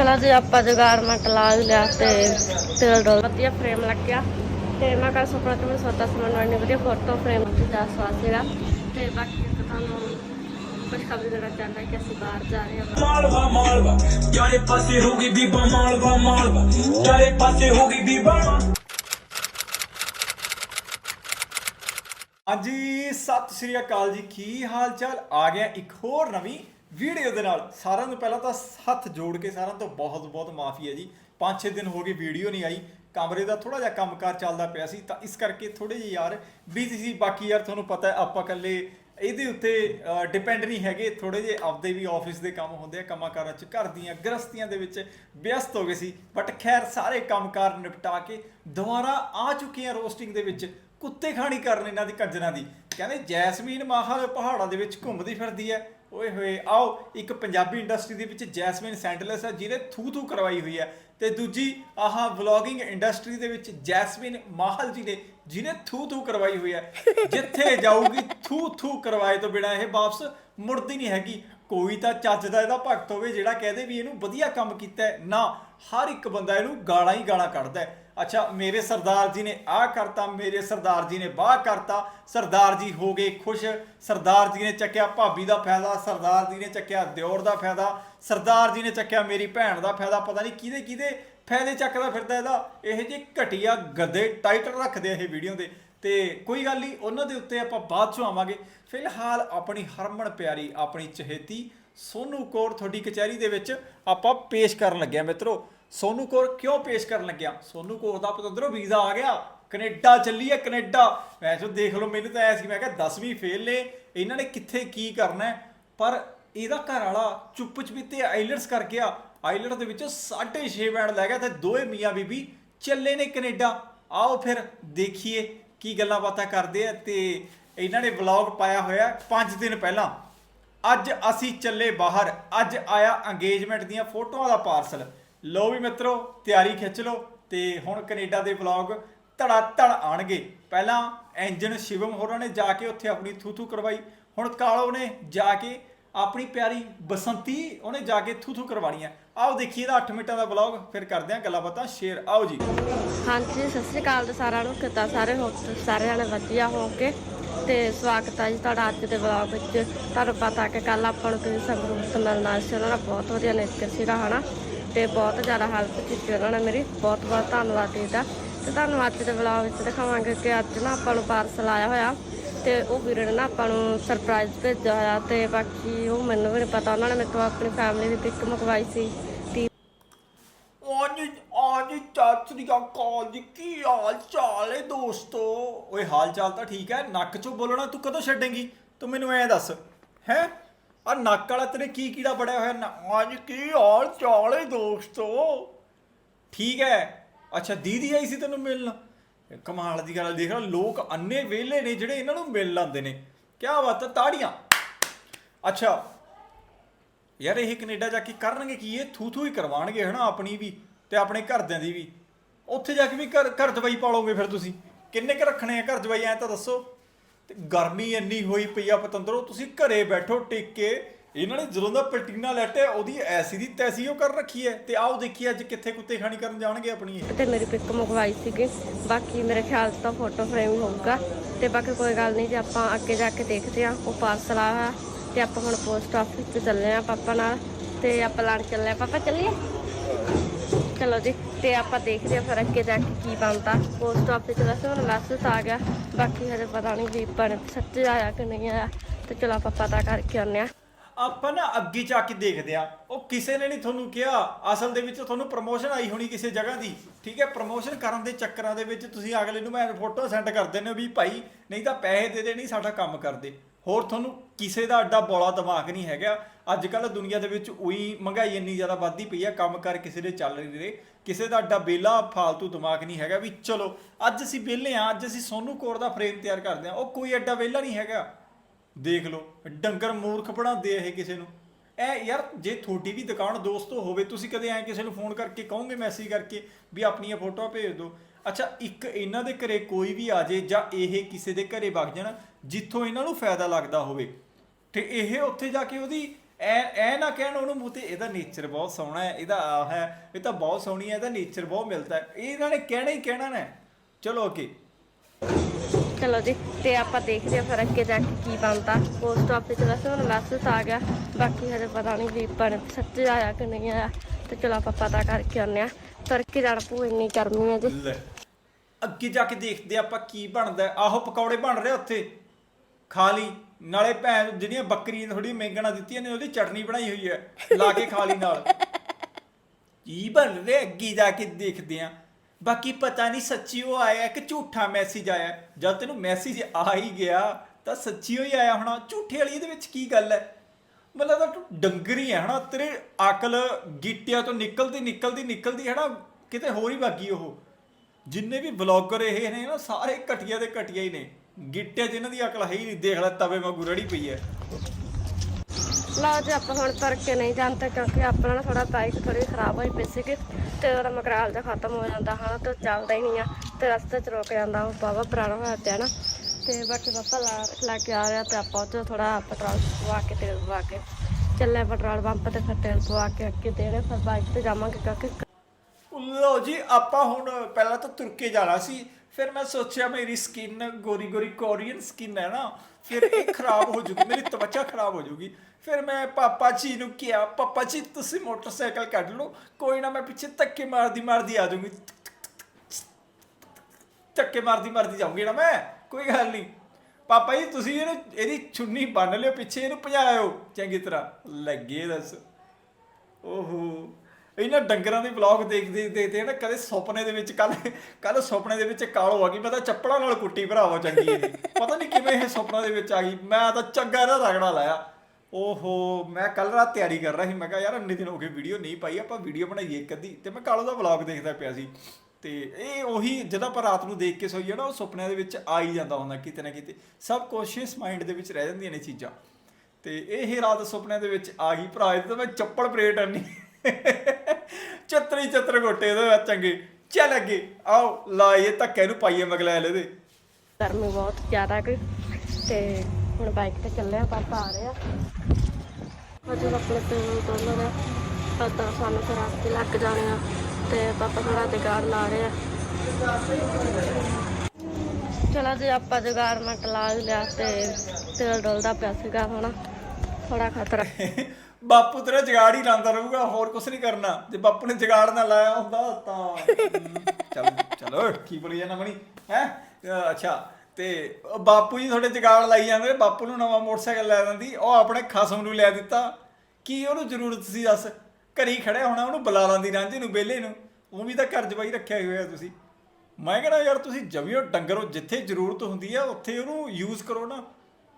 ਚਲੋ ਜੀ ਆਪਾਂ ਜੁਗਾੜਮੈਂਟ ਲਾ ਲਿਆ ਤੇ ਤੇਲ ਡੋਲ। ਵਧੀਆ ਫਰੇਮ ਲੱਗਿਆ। ਤੇ ਮੈਂ ਕੱਲ ਸੁਪਨਾ ਤੇ ਮੈਂ ਸੋਤਾ ਸੀ ਮੈਨੂੰ ਇੰਨੀ ਵਧੀਆ ਫੋਟੋ ਫਰੇਮ ਤੇ ਦਾ ਸਵਾਦ ਸੀਗਾ। ਤੇ ਬਾਕੀ ਇੱਕ ਤੁਹਾਨੂੰ ਕੁਝ ਖਬਰ ਦੇਣਾ ਚਾਹੁੰਦਾ ਕਿ ਅਸੀਂ ਬਾਹਰ ਜਾ ਰਹੇ ਹਾਂ। ਮਾਲਵਾ ਮਾਲਵਾ ਚਾਰੇ ਪਾਸੇ ਹੋ ਗਈ ਬੀਬਾ ਮਾਲਵਾ ਮਾਲਵਾ। ਚਾਰੇ ਪਾਸੇ ਹੋ ਗਈ ਬੀਬਾ ਹਾਂਜੀ ਸਤਿ ਸ਼੍ਰੀ ਅਕਾਲ ਜੀ। ਕੀ ਹਾਲ ਚਾਲ? ਆ ਗਿਆ ਇੱਕ ਹੋਰ ਨਵੀਂ ਵੀਡੀਓ ਦੇ ਨਾਲ ਸਾਰਿਆਂ ਨੂੰ ਪਹਿਲਾਂ ਤਾਂ ਹੱਥ ਜੋੜ ਕੇ ਸਾਰਿਆਂ ਤੋਂ ਬਹੁਤ ਬਹੁਤ ਮਾਫੀ ਹੈ ਜੀ। 5-6 ਦਿਨ ਹੋ ਗਏ ਵੀਡੀਓ ਨਹੀਂ ਆਈ। ਕਮਰੇ ਦਾ ਥੋੜਾ ਜਿਹਾ ਕੰਮਕਾਰ ਚੱਲਦਾ ਪਿਆ ਸੀ ਤਾਂ ਇਸ ਕਰਕੇ ਥੋੜੇ ਜਿਹੇ ਯਾਰ ਬਿਜ਼ੀ ਸੀ। ਬਾਕੀ ਯਾਰ ਤੁਹਾਨੂੰ ਪਤਾ ਹੈ ਆਪਾਂ ਇਕੱਲੇ ਇਹਦੇ ਉੱਤੇ ਡਿਪੈਂਡ ਨਹੀਂ ਹੈਗੇ। ਥੋੜੇ ਜਿਹੇ ਆਪਦੇ ਵੀ ਆਫਿਸ ਦੇ ਕੰਮ ਹੁੰਦੇ ਆ ਕੰਮਾਂ ਕਾਰਾਂ 'ਚ, ਘਰ ਦੀਆਂ ਗ੍ਰਸਤੀਆਂ ਦੇ ਵਿੱਚ ਵਿਅਸਤ ਹੋ ਗਏ ਸੀ। ਬਟ ਖੈਰ ਸਾਰੇ ਕੰਮਕਾਰ ਨਿਪਟਾ ਕੇ ਦੁਬਾਰਾ ਆ ਚੁੱਕੇ ਆ ਰੋਸਟਿੰਗ ਦੇ ਵਿੱਚ। ਕੁੱਤੇ ਖਾਣੀ ਕਰਨ ਇਹਨਾਂ ਦੀ ਕੰਜਰਾਂ ਦੀ। ਕਹਿੰਦੇ ਜੈਸਮੀਨ ਮਾਹਰ ਪਹਾੜਾਂ ਦੇ ਵਿੱਚ ਘੁੰਮਦੀ ਫਿਰਦੀ ਹੈ। ਓਏ ਹੋਏ, ਆਓ, ਇੱਕ ਪੰਜਾਬੀ ਇੰਡਸਟਰੀ ਦੇ ਵਿੱਚ ਜੈਸਮਿਨ ਸੈਂਟਲਸ ਹੈ ਜਿਹਨੇ ਥੂ ਥੂ ਕਰਵਾਈ ਹੋਈ ਹੈ ਤੇ ਦੂਜੀ, ਆਹ ਵਲੌਗਿੰਗ ਇੰਡਸਟਰੀ ਦੇ ਵਿੱਚ ਜੈਸਮਿਨ ਮਾਹਲ ਜੀ ਨੇ, ਜਿਹਨੇ ਥੂ ਥੂ ਕਰਵਾਈ ਹੋਈ ਹੈ ਜਿੱਥੇ ਜਾਊਗੀ, ਥੂ ਥੂ ਕਰਵਾਏ ਤੋਂ ਬਿਨਾ ਇਹ ਵਾਪਸ ਮੁੜਦੀ ਨਹੀਂ ਹੈਗੀ। ਕੋਈ ਤਾਂ ਚੱਜ ਦਾ ਇਹਦਾ ਭਗਤ ਹੋਵੇ, ਜਿਹੜਾ ਕਹਦੇ ਵੀ ਇਹਨੂੰ ਵਧੀਆ ਕੰਮ ਕੀਤਾ ਨਾ ਹਰ ਇੱਕ ਬੰਦਾ ਇਹਨੂੰ ਗਾਲਾਂ ਹੀ ਗਾਲਾਂ ਕੱਢਦਾ ਹੈ। ਅੱਛਾ, ਮੇਰੇ ਸਰਦਾਰ ਜੀ ਨੇ ਆਹ ਕਰਤਾ, ਮੇਰੇ ਸਰਦਾਰ ਜੀ ਨੇ ਬਾਹ ਕਰਤਾ, ਸਰਦਾਰ ਜੀ ਹੋ ਗਏ ਖੁਸ਼, ਸਰਦਾਰ ਜੀ ਨੇ ਚੱਕਿਆ ਭਾਬੀ ਦਾ ਫਾਇਦਾ, ਸਰਦਾਰ ਜੀ ਨੇ ਚੱਕਿਆ ਦਿਓਰ ਦਾ ਫਾਇਦਾ, ਸਰਦਾਰ ਜੀ ਨੇ ਚੱਕਿਆ ਮੇਰੀ ਭੈਣ ਦਾ ਫਾਇਦਾ, ਪਤਾ ਨਹੀਂ ਕਿਹਦੇ ਕਿਹਦੇ ਫਾਇਦੇ ਚੱਕਦਾ ਫਿਰਦਾ ਇਹਦਾ। ਇਹ ਜੇ ਘਟੀਆ ਗੱਦੇ ਟਾਈਟਲ ਰੱਖਦੇ ਇਹ ਵੀਡੀਓ ਦੇ। ਤੇ ਕੋਈ ਗੱਲ ਨਹੀਂ, ਉਹਨਾਂ ਦੇ ਉੱਤੇ ਆਪਾਂ ਬਾਅਦ ਚ ਆਵਾਂਗੇ। ਫਿਲਹਾਲ ਆਪਣੀ ਹਰਮਨ ਪਿਆਰੀ, ਆਪਣੀ ਚਹੇਤੀ ਸੋਨੂ ਕੌਰ ਤੁਹਾਡੀ ਕਚਹਿਰੀ ਦੇ ਵਿੱਚ ਆਪਾਂ ਪੇਸ਼ ਕਰਨ ਲੱਗਿਆ ਮਿੱਤਰੋ। ਸੋਨੂ ਕੌਰ ਕਿਉਂ ਪੇਸ਼ ਕਰਨ ਲੱਗਿਆ ਸੋਨੂ ਕੌਰ ਦਾ ਪਤੰਦਰੋ ਵੀਜ਼ਾ ਆ ਗਿਆ। ਕੈਨੇਡਾ ਚੱਲੀ ਹੈ ਕੈਨੇਡਾ। ਵੈਸੇ ਦੇਖ ਲਓ, ਮੈਨੂੰ ਤਾਂ ਐ ਸੀ, ਮੈਂ ਕਿਹਾ 10ਵੀਂ ਫੇਲ ਨੇ, ਇਹਨਾਂ ਨੇ ਕਿੱਥੇ ਕੀ ਕਰਨਾ ਪਰ ਇਹਦਾ ਘਰ ਵਾਲਾ ਚੁੱਪ ਚਪੀਤੇ ਆਈਲਟਸ ਕਰ ਗਿਆ ਆਈਲਟ ਦੇ ਵਿੱਚ 6.5 ਬੈਂਡ ਲੈ ਗਿਆ ਤੇ ਦੋਵੇਂ ਮੀਆਂ ਬੀਬੀ ਚੱਲੇ ਨੇ ਕੈਨੇਡਾ। ਆਓ ਫਿਰ ਦੇਖੀਏ ਕੀ ਗੱਲਾਂ ਬਾਤਾਂ ਕਰਦੇ ਆ ਤੇ ਇਹਨਾਂ ਨੇ ਵਲੌਗ ਪਾਇਆ ਹੋਇਆ 5 ਦਿਨ ਪਹਿਲਾਂ। ਅੱਜ ਅਸੀਂ ਚੱਲੇ ਬਾਹਰ। ਅੱਜ ਆਇਆ ਅੰਗੇਜਮੈਂਟ ਦੀਆਂ ਫੋਟੋਆਂ ਦਾ ਪਾਰਸਲ। ਲਓ ਵੀ ਮਿੱਤਰੋ, ਤਿਆਰੀ ਖਿੱਚ ਲਓ ਤੇ ਹੁਣ ਕੈਨੇਡਾ ਦੇ ਵਲੌਗ ਧੜਾ ਧੜ ਆਣਗੇ ਪਹਿਲਾਂ ਇੰਜਨ ਸ਼ਿਵਮ ਹੋਰਾਂ ਨੇ ਜਾ ਕੇ ਉੱਥੇ ਆਪਣੀ ਥੂ ਥੂ ਕਰਵਾਈ। ਹੁਣ ਕਾਲੋ ਨੇ ਜਾ ਕੇ ਆਪਣੀ ਪਿਆਰੀ ਬਸੰਤੀ ਉਹਨੇ ਜਾ ਕੇ ਥੂ ਥੂ ਕਰਵਾਣੀ ਹੈ ਆਓ ਦੇਖੀਏ ਇਹਦਾ 8 ਮਿੰਟਾਂ ਦਾ ਵਲੌਗ ਫਿਰ ਕਰਦੇ ਹਾਂ ਗੱਲਾਂ ਬਾਤਾਂ। ਸ਼ੇਅਰ ਆਓ ਜੀ। ਹਾਂਜੀ, ਸਤਿ ਸ਼੍ਰੀ ਅਕਾਲ ਸਾਰਿਆਂ ਨੂੰ, ਕਿੱਦਾਂ ਸਾਰੇ? ਹੋ ਸਾਰੇ ਜਣੇ ਵਧੀਆ ਹੋਗੇ ਤੇ ਸਵਾਗਤ ਹੈ ਜੀ ਤੁਹਾਡਾ ਅੱਜ ਦੇ ਵਲੌਗ ਵਿੱਚ। ਤੁਹਾਨੂੰ ਪਤਾ ਕਿ ਕੱਲ ਆਪਾਂ ਨੂੰ ਕਿਸੇ ਸੰਗਰੂਪ ਤੋਂ ਮਿਲਣਾ ਸੀ, ਉਹਨਾਂ ਦਾ ਬਹੁਤ ਵਧੀਆ ਨੇਚਰ ਸੀਗਾ, ਹਨਾ? ਤੇ ਬਹੁਤ ਜ਼ਿਆਦਾ ਹੈਲਪ ਕੀਤੀ ਉਹਨਾਂ ਨੇ ਮੇਰੀ। ਬਹੁਤ ਬਹੁਤ ਧੰਨਵਾਦ ਇਹਦਾ। ਤੇ ਤੁਹਾਨੂੰ ਅੱਜ ਦੇ ਵਲੌਗ ਵਿੱਚ ਦਿਖਾਵਾਂਗੇ ਕਿ ਅੱਜ ਨਾ ਆਪਾਂ ਨੂੰ ਪਾਰਸਲ ਆਇਆ ਹੋਇਆ ਤੇ ਉਹ ਵੀਰੇ ਨੇ ਨਾ ਆਪਾਂ ਨੂੰ ਸਰਪ੍ਰਾਈਜ਼ ਭੇਜਿਆ ਹੋਇਆ ਤੇ ਬਾਕੀ ਉਹ ਮੈਨੂੰ ਵੀ ਨਹੀਂ ਪਤਾ। ਉਹਨਾਂ ਨੇ ਮੇਰੇ ਤੋਂ ਆਪਣੀ ਫੈਮਿਲੀ ਦੀ ਪਿਕ ਮੰਗਵਾਈ ਸੀ ਟੀ ਅੱਜ ਅੱਜ ਚਾਚਰੀ ਦਾ ਕਾਲ ਜੀ, ਕੀ ਹਾਲ ਚਾਲ ਹੈ ਦੋਸਤੋ? ਓਏ, ਹਾਲ ਚਾਲ ਤਾਂ ਠੀਕ ਹੈ, ਨੱਕ ਚੋਂ ਬੋਲਣਾ ਤੂੰ ਕਦੋਂ ਛੱਡੇਂਗੀ? ਤੂੰ ਮੈਨੂੰ ਐਂ ਦੱਸ, ਹੈ? ਆ ਨੱਕ ਵਾਲਾ ਤੇਰੇ ਕੀ ਕੀੜਾ ਬੜਿਆ ਹੋਇਆ? ਨਾ, ਅੱਜ ਕੀ ਹਾਲ ਚਾਲ ਹੈ ਦੋਸਤੋ? ਠੀਕ ਹੈ। ਅੱਛਾ, ਦੀਦੀ ਆਈ ਸੀ ਤੈਨੂੰ ਮਿਲਣ? ਕਮਾਲ ਦੀ ਗੱਲ, ਦੇਖ ਲੈ, ਲੋਕ ਅੰਨੇ ਵਿਹਲੇ ਨੇ ਜਿਹੜੇ ਇਹਨਾਂ ਨੂੰ ਮਿਲ ਲਾਂਦੇ ਨੇ। ਕੀ ਬਾਤ ਹੈ ਤਾੜੀਆਂ। ਅੱਛਾ, ਯਾਰ ਇਹ ਕੈਨੇਡਾ ਜਾ ਕੇ ਕਰਨਗੇ ਕੀ? ਇਹ ਥੂ ਥੂ ਹੀ ਕਰਵਾਣਗੇ ਹਨਾ, ਆਪਣੀ ਵੀ ਤੇ ਆਪਣੇ ਘਰਦਿਆਂ ਦੀ ਵੀ। ਉੱਥੇ ਜਾ ਕੇ ਵੀ ਘਰ ਘਰ ਜਵਾਈ ਪਾਲੋਗੇ ਫਿਰ ਤੁਸੀਂ। ਕਿੰਨੇ ਕ ਰੱਖਣੇ ਆ ਘਰ ਜਵਾਈ ਐ ਤਾਂ ਦੱਸੋ। ਤੇ ਗਰਮੀ ਇੰਨੀ ਹੋਈ ਪਈ ਆ ਪਤੰਦਰੋ, ਤੁਸੀਂ ਘਰੇ ਬੈਠੋ ਟਿਕ। ਕੇ ਇਹਨਾਂ ਨੇ ਜਦੋਂ ਦਾ ਪਲਟੀਨਾ ਲੈਟਿਆ ਉਹਦੀ ਐਸੀ ਦੀ ਤੈਸੀ ਉਹ ਕਰ ਰੱਖੀ ਹੈ। ਤੇ ਆਓ ਦੇਖੀਏ ਅੱਜ ਕਿੱਥੇ ਕੁੱਤੇ ਖਾਣੀ ਕਰਨ ਜਾਣਗੇ ਆਪਣੀ ਤੇ ਮੇਰੀ ਪਿਕ ਮੰਗਵਾਈ ਸੀਗੀ। ਬਾਕੀ ਮੇਰੇ ਖਿਆਲ ਤਾਂ ਫੋਟੋ ਫਰੇਮ ਹੋਊਗਾ। ਤੇ ਬਾਕੀ ਕੋਈ ਗੱਲ ਨਹੀਂ, ਜੇ ਆਪਾਂ ਅੱਗੇ ਜਾ ਕੇ ਦੇਖਦੇ ਆ ਉਹ ਪਾਰਸਲ ਆਇਆ ਤੇ ਆਪਾਂ ਹੁਣ ਪੋਸਟ ਆਫਿਸ 'ਚ ਚੱਲੇ ਆ ਪਾਪਾ ਨਾਲ। ਤੇ ਆਪਾਂ ਲੈਣ ਚੱਲੇ ਆ ਪਾਪਾ, ਚੱਲੀਏ? ਚਲੋ ਜੀ, ਤੇ ਆਪਾਂ ਦੇਖਦੇ ਆ ਫਿਰ ਅੱਗੇ ਜਾ ਕੇ ਕੀ ਬਣਦਾ। ਪੋਸਟ ਆਫਿਸ 'ਚ ਵੈਸੇ ਹੁਣ ਮੈਸੇਜ ਆ ਗਿਆ, ਬਾਕੀ ਹਜੇ ਪਤਾ ਨਹੀਂ ਵੀ ਪਰ ਸੱਚ ਆਇਆ ਕਿ ਨਹੀਂ ਆਇਆ। ਤੇ ਚਲੋ ਆਪਾਂ ਪਤਾ ਕਰਕੇ ਆਉਂਦੇ ਆ ਆਪਾਂ ਨਾ ਅੱਗੇ ਜਾ ਕੇ ਦੇਖਦੇ ਆ ਉਹ ਕਿਸੇ ਨੇ ਨਹੀਂ ਤੁਹਾਨੂੰ ਕਿਹਾ, ਅਸਲ ਦੇ ਵਿੱਚ ਤੁਹਾਨੂੰ ਪ੍ਰਮੋਸ਼ਨ ਆਈ ਹੋਣੀ ਕਿਸੇ ਜਗ੍ਹਾ ਦੀ। ਠੀਕ ਹੈ ਪ੍ਰਮੋਸ਼ਨ ਕਰਨ ਦੇ ਚੱਕਰਾਂ ਦੇ ਵਿੱਚ ਤੁਸੀਂ ਅਗਲੇ ਨੂੰ ਮੈਂ ਫੋਟੋ ਸੈਂਡ ਕਰ ਦਿੰਦੇ ਹੋ ਵੀ ਭਾਈ, ਨਹੀਂ ਤਾਂ ਪੈਸੇ ਦੇ ਦੇ ਨਹੀਂ ਸਾਡਾ ਕੰਮ ਕਰਦੇ ਹੋਰ ਤੁਹਾਨੂੰ ਕਿਸੇ ਦਾ ਅੱਡਾ ਬੋਲਾ ਦਿਮਾਗ ਨਹੀਂ ਹੈਗਾ। ਅੱਜ ਕੱਲ ਦੁਨੀਆ ਦੇ ਵਿੱਚ ਉਹੀ ਮਹਿੰਗਾਈ ਇੰਨੀ ਜ਼ਿਆਦਾ ਵੱਧਦੀ ਪਈ ਆ ਕੰਮ ਕਰ ਕਿਸੇ ਦੇ ਚੱਲ ਨਹੀਂ ਰਹੇ। ਕਿਸੇ ਦਾ ਅੱਡਾ ਬੇਲਾ ਫਾਲਤੂ ਦਿਮਾਗ ਨਹੀਂ ਹੈਗਾ ਵੀ ਚਲੋ, ਅੱਜ ਅਸੀਂ ਵਿਹਲੇ ਆ ਅੱਜ ਅਸੀਂ ਸੋਨੂ ਕੋਰ ਦਾ ਫਰੇਮ ਤਿਆਰ ਕਰਦੇ ਆ ਉਹ ਕੋਈ ਅੱਡਾ ਵਿਹਲਾ ਨਹੀਂ ਹੈਗਾ। ਦੇਖ ਲਓ, ਡੰਗਰ ਮੂਰਖ ਬਣਾਉਂਦੇ ਇਹ ਕਿਸੇ ਨੂੰ। ਇਹ ਯਾਰ, ਜੇ ਤੁਹਾਡੀ ਵੀ ਦੁਕਾਨ ਦੋਸਤੋ ਹੋਵੇ, ਤੁਸੀਂ ਕਦੇ ਐ ਕਿਸੇ ਨੂੰ ਫੋਨ ਕਰਕੇ ਕਹੋਗੇ ਮੈਸੇਜ ਕਰਕੇ ਵੀ ਆਪਣੀਆਂ ਫੋਟੋਆਂ ਭੇਜ ਦਿਓ। ਅੱਛਾ, ਇੱਕ ਇਹਨਾਂ ਦੇ ਘਰੇ ਕੋਈ ਵੀ ਆ ਜੇ ਜਾਂ ਇਹ ਕਿਸੇ ਦੇ ਘਰੇ ਵਗ ਜਾਣ ਜਿੱਥੋਂ ਇਹਨਾਂ ਨੂੰ ਫਾਇਦਾ ਲੱਗਦਾ ਹੋਵੇ। ਤੇ ਇਹ ਉੱਥੇ ਜਾ ਕੇ ਉਹਦੀ ਐ ਐ ਨਾ ਕਹਿਣ ਉਹਨੂੰ ਮੂੰਹ ਤੇ ਇਹਦਾ ਨੇਚਰ ਬਹੁਤ ਸੋਹਣਾ ਹੈ ਇਹਦਾ ਆ ਹੈ ਇਹ ਤਾਂ ਬਹੁਤ ਸੋਹਣੀ ਹੈ ਇਹਦਾ ਨੇਚਰ ਬਹੁਤ ਮਿਲਦਾ ਹੈ। ਇਹ ਇਹਨਾਂ ਨੇ ਕਹਿਣਾ ਹੀ ਕਹਿਣਾ ਨੇ। ਚਲੋ ਓਕੇ ਚਲੋ ਜੀ ਤੇ ਆਪਾਂ ਦੇਖਦੇ ਹਾਂ ਫਿਰ ਅੱਗੇ ਜਾ ਕੇ ਕੀ ਬਣਦਾ। ਪੋਸਟ ਆਫਿਸ ਵੈਸੇ ਹੁਣ ਮੈਸੇਜ ਆ ਗਿਆ ਬਾਕੀ ਹਜੇ ਪਤਾ ਨਹੀਂ ਵੀ ਪਰ ਸੱਚ ਆਇਆ ਕਿ ਨਹੀਂ ਆਇਆ। ਤੇ ਚਲੋ ਆਪਾਂ ਪਤਾ ਕਰਕੇ ਆਉਂਦੇ ਆ ਤੁਰ ਕੇ ਜਾਣਾ ਪੂ ਇੰਨੀ ਗਰਮੀ ਹੈ ਜੀ। ਅੱਗੇ ਜਾ ਕੇ ਦੇਖਦੇ ਆਪਾਂ ਕੀ ਬਣਦਾ। ਆਹੋ ਪਕੌੜੇ ਬਣ ਰਹੇ ਉੱਥੇ। ਖਾ ਲਈ। ਨਾਲੇ ਭੈਣ ਜਿਹੜੀਆਂ ਬੱਕਰੀਆਂ ਥੋੜੀ ਮੇਂਗਣਾ ਦਿੱਤੀਆਂ ਨੇ, ਉਹਦੀ ਚਟਨੀ ਬਣਾਈ ਹੋਈ ਹੈ, ਲਾ ਕੇ ਖਾ ਲਈ ਨਾਲ। ਕੀ ਬਣ ਰਿਹਾ ਅੱਗੇ ਜਾ ਕੇ ਦੇਖਦੇ ਆਂ ਬਾਕੀ ਪਤਾ ਨਹੀਂ ਸੱਚੀ ਉਹ ਆਇਆ ਕਿ ਝੂਠਾ ਮੈਸੇਜ ਆਇਆ। ਜਦ ਤੈਨੂੰ ਮੈਸੇਜ ਆ ਹੀ ਗਿਆ, ਤਾਂ ਸੱਚੀ ਹੀ ਆਇਆ ਹੋਣਾ। ਝੂਠੇ ਵਾਲੀ ਇਹਦੇ ਵਿੱਚ ਕੀ ਗੱਲ ਹੈ? ਮਤਲਬ ਤਾਂ ਤੂੰ ਡੰਗਰੀ ਹੈ ਹਨਾ? ਤੇਰੇ ਅਕਲ ਗਿੱਟਿਆਂ ਤੋਂ ਨਿਕਲਦੀ ਨਿਕਲਦੀ ਨਿਕਲਦੀ ਹੈ ਨਾ ਕਿਤੇ ਹੋਰ ਹੀ ਬਾਗੀ ਉਹ। ਜਿੰਨੇ ਵੀ ਵਲੌਗਰ ਇਹ ਨੇ ਨਾ ਸਾਰੇ ਘਟੀਆ ਦੇ ਘਟੀਆ ਹੀ ਨੇ। ਗਿੱਟੇ ਜਿਨ੍ਹਾਂ ਦੀ ਅਕਲ ਹੈ ਹੀ ਨਹੀਂ। ਦੇਖ ਲੈ ਤਵੇ ਵਾਂਗੂ ਰੜੀ ਪਈ ਹੈ। ਲਓ ਜੀ ਆਪਾਂ ਹੁਣ ਤੁਰ ਕੇ ਨਹੀਂ ਜਾਂਦੇ ਕਿਉਂਕਿ ਆਪਣਾ ਨਾ ਥੋੜਾ ਬਾਈਕ ਥੋੜੀ ਖਰਾਬ ਹੋਈ ਪਈ ਸੀਗੀ ਤੇ ਉਹਦਾ ਮਕਰਾਲ ਜਿਹਾ ਖਤਮ ਹੋ ਜਾਂਦਾ। ਹਾਂ ਤੇ ਚੱਲਦਾ ਹੀ ਨਹੀਂ ਆ ਤੇ ਰਸਤੇ 'ਚ ਰੁਕ ਜਾਂਦਾ। ਉਹ ਬਾਬਾ ਪੁਰਾਣਾ ਹੋਇਆ ਪਿਆ ਨਾ। ਤੇ ਬਾਕੀ ਪਾਪਾ ਲਾ ਲਾ ਕੇ ਆ ਰਿਹਾ ਤੇ ਆਪਾਂ 'ਚੋਂ ਥੋੜਾ ਪੈਟਰੋਲ ਪਵਾ ਕੇ ਤੇਲ ਪਵਾ ਕੇ ਚੱਲੇ ਪੈਟਰੋਲ ਪੰਪ ਤੇ ਫਿਰ ਤੇਲ ਪਵਾ ਕੇ ਅੱਗੇ ਦੇਣੇ ਫਿਰ ਬਾਈਕ ਤੇ ਜਾਵਾਂਗੇ ਕਿਉਂਕਿ ਲਓ ਜੀ ਆਪਾਂ ਹੁਣ ਪਹਿਲਾਂ ਤਾਂ ਤੁਰ ਕੇ ਜਾਣਾ ਸੀ। ਫਿਰ ਮੈਂ ਸੋਚਿਆ ਮੇਰੀ ਸਕਿਨ ਗੋਰੀ ਗੋਰੀ ਕੋਰੀਅਨ ਸਕਿਨ ਹੈ ਨਾ, ਫਿਰ ਇਹ ਖਰਾਬ ਹੋ ਜੂਗੀ, ਮੇਰੀ ਤਵਚਾ ਖਰਾਬ ਹੋ ਜੂਗੀ। ਫਿਰ ਮੈਂ ਪਾਪਾ ਜੀ ਨੂੰ ਕਿਹਾ, ਪਾਪਾ ਜੀ, ਤੁਸੀਂ ਮੋਟਰਸਾਈਕਲ ਕੱਢ ਲਓ, ਕੋਈ ਨਾ ਮੈਂ ਪਿੱਛੇ ਧੱਕੇ ਮਾਰਦੀ ਮਾਰਦੀ ਆ ਜਾਊਂਗੀ। ਧੱਕੇ ਮਾਰਦੀ ਮਾਰਦੀ ਜਾਊਂਗੀ ਨਾ ਮੈਂ, ਕੋਈ ਗੱਲ ਨਹੀਂ। ਪਾਪਾ ਜੀ, ਤੁਸੀਂ ਇਹਨੂੰ, ਇਹਦੀ ਚੁੰਨੀ ਬੰਨ ਲਿਓ, ਪਿੱਛੇ ਇਹਨੂੰ ਭਜਾਇਓ, ਚੰਗੀ ਤਰ੍ਹਾਂ। ਲੱਗੇ ਦੱਸ। ਓਹੋ। ਇਹਨਾਂ ਡੰਗਰਾਂ ਦੇ ਵਲੌਗ ਦੇਖਦੇ ਦੇਖਦੇ ਨਾ, ਕਦੇ ਸੁਪਨੇ ਦੇ ਵਿੱਚ ਕੱਲ ਕੱਲ ਸੁਪਨੇ ਦੇ ਵਿੱਚ ਕਾਲੋ ਆ ਗਈ, ਮੈਂ ਤਾਂ ਚੱਪਲਾਂ ਨਾਲ ਕੁੱਟੀ ਭਰਾਵਾ ਚੰਗੀ ਇਹਦੀ ਪਤਾ ਨਹੀਂ ਕਿਵੇਂ ਇਹ ਸੁਪਨਾ ਦੇ ਵਿੱਚ ਆ ਗਈ, ਮੈਂ ਤਾਂ ਚੰਗਾ ਇਹਦਾ ਰਗੜਾ ਲਾਇਆ। ਓਹੋ, ਮੈਂ ਕੱਲ ਰਾਤ ਤਿਆਰੀ ਕਰ ਰਿਹਾ ਸੀ, ਮੈਂ ਕਿਹਾ ਯਾਰ ਇੰਨੇ ਦਿਨ ਹੋ ਗਏ ਵੀਡੀਓ ਨਹੀਂ ਪਾਈ, ਆਪਾਂ ਵੀਡੀਓ ਬਣਾਈਏ ਇੱਕ ਅੱਧੀ, ਤੇ ਮੈਂ ਕਾਲੋ ਦਾ ਵਲੌਗ ਦੇਖਦਾ ਪਿਆ ਸੀ। ਤੇ ਇਹ ਉਹੀ ਜਦੋਂ ਆਪਾਂ ਰਾਤ ਨੂੰ ਦੇਖ ਕੇ ਸੋਈਏ ਨਾ, ਉਹ ਸੁਪਨਿਆਂ ਦੇ ਵਿੱਚ ਆ ਹੀ ਜਾਂਦਾ ਹੁੰਦਾ ਕਿਤੇ ਨਾ ਕਿਤੇ, ਸਭ ਕੌਨਸ਼ੀਅਸ ਮਾਈਂਡ ਦੇ ਵਿੱਚ ਰਹਿ ਜਾਂਦੀਆਂ ਨੇ ਚੀਜ਼ਾਂ। ਤੇ ਇਹ ਰਾਤ ਸੁਪਨਿਆਂ ਦੇ ਵਿੱਚ ਆ ਗਈ, ਭਰਾ, ਇਹ ਤਾਂ ਮੈਂ ਚੱਪਲ ਪਰੇਟ ਆਨੀ ਚਤਰੀ ਚਤਰ ਗੋਟੇ ਦੇ ਚੰਗੇ। ਚੱਲ ਅੱਗੇ ਆਓ ਲਾਈਏ ਧੱਕੇ ਨੂੰ ਪਾਈਏ ਮਗਲੈਲ ਇਹਦੇ। ਗਰਮੀ ਬਹੁਤ ਜ਼ਿਆਦਾ ਕਿ। ਤੇ ਹੁਣ ਬਾਈਕ ਤੇ ਚੱਲੇ ਆ ਪਾਪਾ ਆ ਰਹੇ ਆ। ਅਜੇ ਆਪਣੇ ਤੇ ਦੋਨੋਂ ਦਾ ਪਤਾ ਸਾਨੂੰ ਫਿਰ ਰਸਤੇ ਲੱਗ ਜਾਣੇ ਆ। ਤੇ ਪਾਪਾ ਥੋੜਾ ਜੁਗਾੜ ਲਾ ਰਹੇ ਆ। ਚਲੋ ਜੀ ਆਪਾਂ ਜੁਗਾੜਮੈਂਟ ਲਾ ਹੀ ਲਿਆ ਤੇ ਤੇਲ ਡੁੱਲਦਾ ਪਿਆ ਸੀਗਾ ਹੁਣ। ਥੋੜਾ ਖਤਰਾ। ਬਾਪੂ ਤੇਰਾ ਜਗਾੜ ਹੀ ਲਾਉਂਦਾ ਰਹੂਗਾ, ਹੋਰ ਕੁਝ ਨਹੀਂ ਕਰਨਾ। ਜੇ ਬਾਪੂ ਨੇ ਜਗਾੜ ਨਾ ਲਾਇਆ ਹੁੰਦਾ ਤਾਂ। ਚਲ, ਚਲੋ ਕੀ ਬੋਲੀ ਜਾਣਾ ਮਣੀ? ਹੈ? ਅੱਛਾ, ਤੇ ਬਾਪੂ ਜੀ ਤੁਹਾਡੇ ਜਗਾੜ ਲਾਈ ਜਾਂਦੇ, ਬਾਪੂ ਨੂੰ ਨਵਾਂ ਮੋਟਰਸਾਈਕਲ ਲੈ ਦਿੰਦੀ, ਉਹ ਆਪਣੇ ਖਸਮ ਨੂੰ ਲੈ ਦਿੱਤਾ। ਕੀ ਉਹਨੂੰ ਜ਼ਰੂਰਤ ਸੀ ਦੱਸ? ਘਰੀ ਖੜਿਆ ਹੋਣਾ, ਉਹਨੂੰ ਬੁਲਾ ਲਾਂਦੀ ਰਾਂਝੇ ਨੂੰ ਬੇਲੇ ਨੂੰ। ਉਹ ਵੀ ਤਾਂ ਘਰ ਜਵਾਈ ਰੱਖਿਆ ਹੀ ਹੋਇਆ ਤੁਸੀਂ। ਮੈਂ ਕਹਿੰਦਾ ਯਾਰ, ਤੁਸੀਂ ਜਵੀਓ ਡੰਗਰੋ, ਜਿੱਥੇ ਜ਼ਰੂਰਤ ਹੁੰਦੀ ਆ, ਉੱਥੇ ਉਹਨੂੰ ਯੂਜ਼ ਕਰੋ ਨਾ।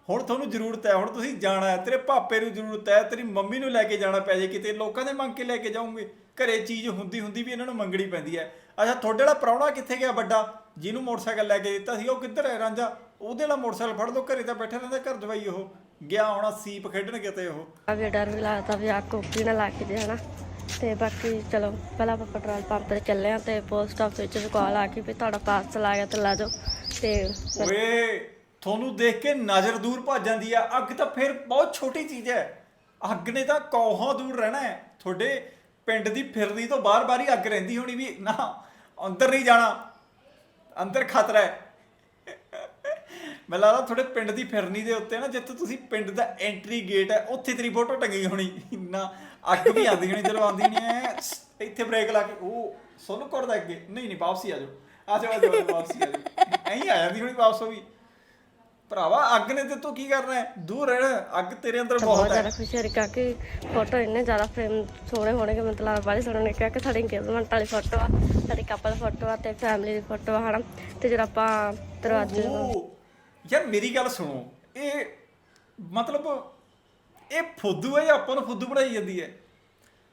ਹੁਣ ਤੁਹਾਨੂੰ ਜ਼ਰੂਰਤ ਹੈ ਹੁਣ ਤੁਸੀਂ ਜਾਣਾ ਹੈ ਤੇਰੇ ਪਾਪੇ ਨੂੰ ਜ਼ਰੂਰਤ ਹੈ ਤੇਰੀ ਮੰਮੀ ਨੂੰ ਲੈ ਕੇ ਜਾਣਾ ਪੈ ਜੇ ਕਿਤੇ ਲੋਕਾਂ ਦੇ ਮੰਗ ਕੇ ਲੈ ਕੇ ਜਾਓਗੇ। ਘਰੇ ਚੀਜ਼ ਹੁੰਦੀ ਹੁੰਦੀ ਵੀ ਇਹਨਾਂ ਨੂੰ ਮੰਗਣੀ ਪੈਂਦੀ ਹੈ। ਅੱਛਾ ਤੁਹਾਡੇ ਵਾਲਾ ਪ੍ਰਾਹੁਣਾ ਕਿੱਥੇ ਗਿਆ ਵੱਡਾ? ਜਿਹਨੂੰ ਮੋਟਰਸਾਈਕਲ ਲੈ ਕੇ ਦਿੱਤਾ ਸੀ ਉਹ ਕਿੱਧਰ ਹੈ ਰਾਂਝਾ? ਉਹਦੇ ਵਾਲਾ ਮੋਟਰਸਾਈਕਲ ਫੜ ਲਓ ਘਰੇ ਤਾਂ ਬੈਠਾ ਰਹਿੰਦਾ ਘਰ ਜਵਾਈ ਉਹ। ਗਿਆ ਹੋਣਾ ਸੀਪ ਖੇਡਣ ਕਿਤੇ ਉਹ। ਅਗੇ ਡਰ ਵੀ ਲੱਗਦਾ ਵੀ ਆ ਕੋਪੀ ਨਾ ਲੱਗ ਜੇ ਹਨਾ। ਤੇ ਬਾਕੀ ਚਲੋ ਪਹਿਲਾਂ ਆਪਾਂ ਪੈਟਰੋਲ ਪੰਪ ਤੇ ਚੱਲੇ ਆ ਤੇ ਪੋਸਟ ਆਫਿਸ ਚ ਕਾਲ ਆ ਗਈ ਵੀ ਤੁਹਾਡਾ ਪਾਰਸਲ ਆ ਗਿਆ ਤੇ ਲੈ ਜਾਓ। ਤੇ ਓਏ ਤੁਹਾਨੂੰ ਦੇਖ ਕੇ ਨਜ਼ਰ ਦੂਰ ਭੱਜ ਜਾਂਦੀ ਆ। ਅੱਗ ਤਾਂ ਫਿਰ ਬਹੁਤ ਛੋਟੀ ਚੀਜ਼ ਹੈ। ਅੱਗ ਨੇ ਤਾਂ ਕੌਹਾਂ ਦੂਰ ਰਹਿਣਾ ਹੈ। ਤੁਹਾਡੇ ਪਿੰਡ ਦੀ ਫਿਰਨੀ ਤੋਂ ਬਾਰ-ਬਾਰ ਹੀ ਅੱਗ ਰਹਿੰਦੀ ਹੋਣੀ ਵੀ ਨਾ, ਅੰਦਰ ਨਹੀਂ ਜਾਣਾ। ਅੰਦਰ ਖਤਰਾ ਹੈ। ਮੈਨੂੰ ਲੱਗਦਾ ਤੁਹਾਡੇ ਪਿੰਡ ਦੀ ਫਿਰਨੀ ਦੇ ਉੱਤੇ ਨਾ, ਜਿੱਥੇ ਤੁਸੀਂ ਪਿੰਡ ਦਾ ਐਂਟਰੀ ਗੇਟ ਹੈ, ਉੱਥੇ ਤੇਰੀ ਫੋਟੋ ਟੰਗੀ ਹੋਣੀ। ਨਾ ਅੱਗ ਵੀ ਆਉਂਦੀ ਹੋਣੀ ਚਲੋ ਆਉਂਦੀ ਨਹੀਂ ਹੈ, ਇੱਥੇ ਬ੍ਰੇਕ ਲਾ ਕੇ। ਉਹ ਸੋਨੂੰ ਕਰਦਾ ਅੱਗੇ। ਨਹੀਂ ਨਹੀਂ, ਵਾਪਸੀ ਆ ਜਾਓ। ਆ ਜਾਓ ਆ ਜਾਓ, ਵਾਪਸੀ ਆ ਜਾਓ। ਐਂ ਆ ਜਾਂਦੀ ਹੋਣੀ ਵਾਪਸ ਉਹ ਵੀ। ਭਰਾਵਾ ਅੱਗ ਨੇ ਤੇ ਤੂੰ ਕੀ ਕਰਨਾ ਹੈ? ਦੂਰ ਰਹਿਣਾ ਅੱਗ ਤੇਰੇ ਅੰਦਰ ਬਹੁਤ ਬਹੁਤ ਹੈ। ਜ਼ਿਆਦਾ ਖੁਸ਼ੀ ਹੋਈ ਕਿਉਂਕਿ ਫੋਟੋ ਇੰਨੇ ਜ਼ਿਆਦਾ ਫਰੇਮ ਸੋਹਣੇ ਹੋਣੇ ਕਿ ਮਤਲਬ ਬਾਰੇ ਸੋਹਣੇ ਨੇ ਕਿਉਂਕਿ ਸਾਡੀ ਇੰਗੇਜਮੈਂਟ ਵਾਲੀ ਫੋਟੋ ਆ ਸਾਡੀ ਕਪਲ ਫੋਟੋ ਆ ਤੇ ਫੈਮਿਲੀ ਦੀ ਫੋਟੋ ਆ ਹਨਾ? ਤੇ ਜਦੋਂ ਆਪਾਂ ਦਰਵਾਜ਼ੇ ਨੂੰ ਯਾਰ ਮੇਰੀ ਗੱਲ ਸੁਣੋ। ਇਹ ਮਤਲਬ ਇਹ ਫੁੱਦੂ ਹੈ ਜਾਂ ਆਪਾਂ ਨੂੰ ਫੁੱਦੂ ਬਣਾਈ ਜਾਂਦੀ ਹੈ?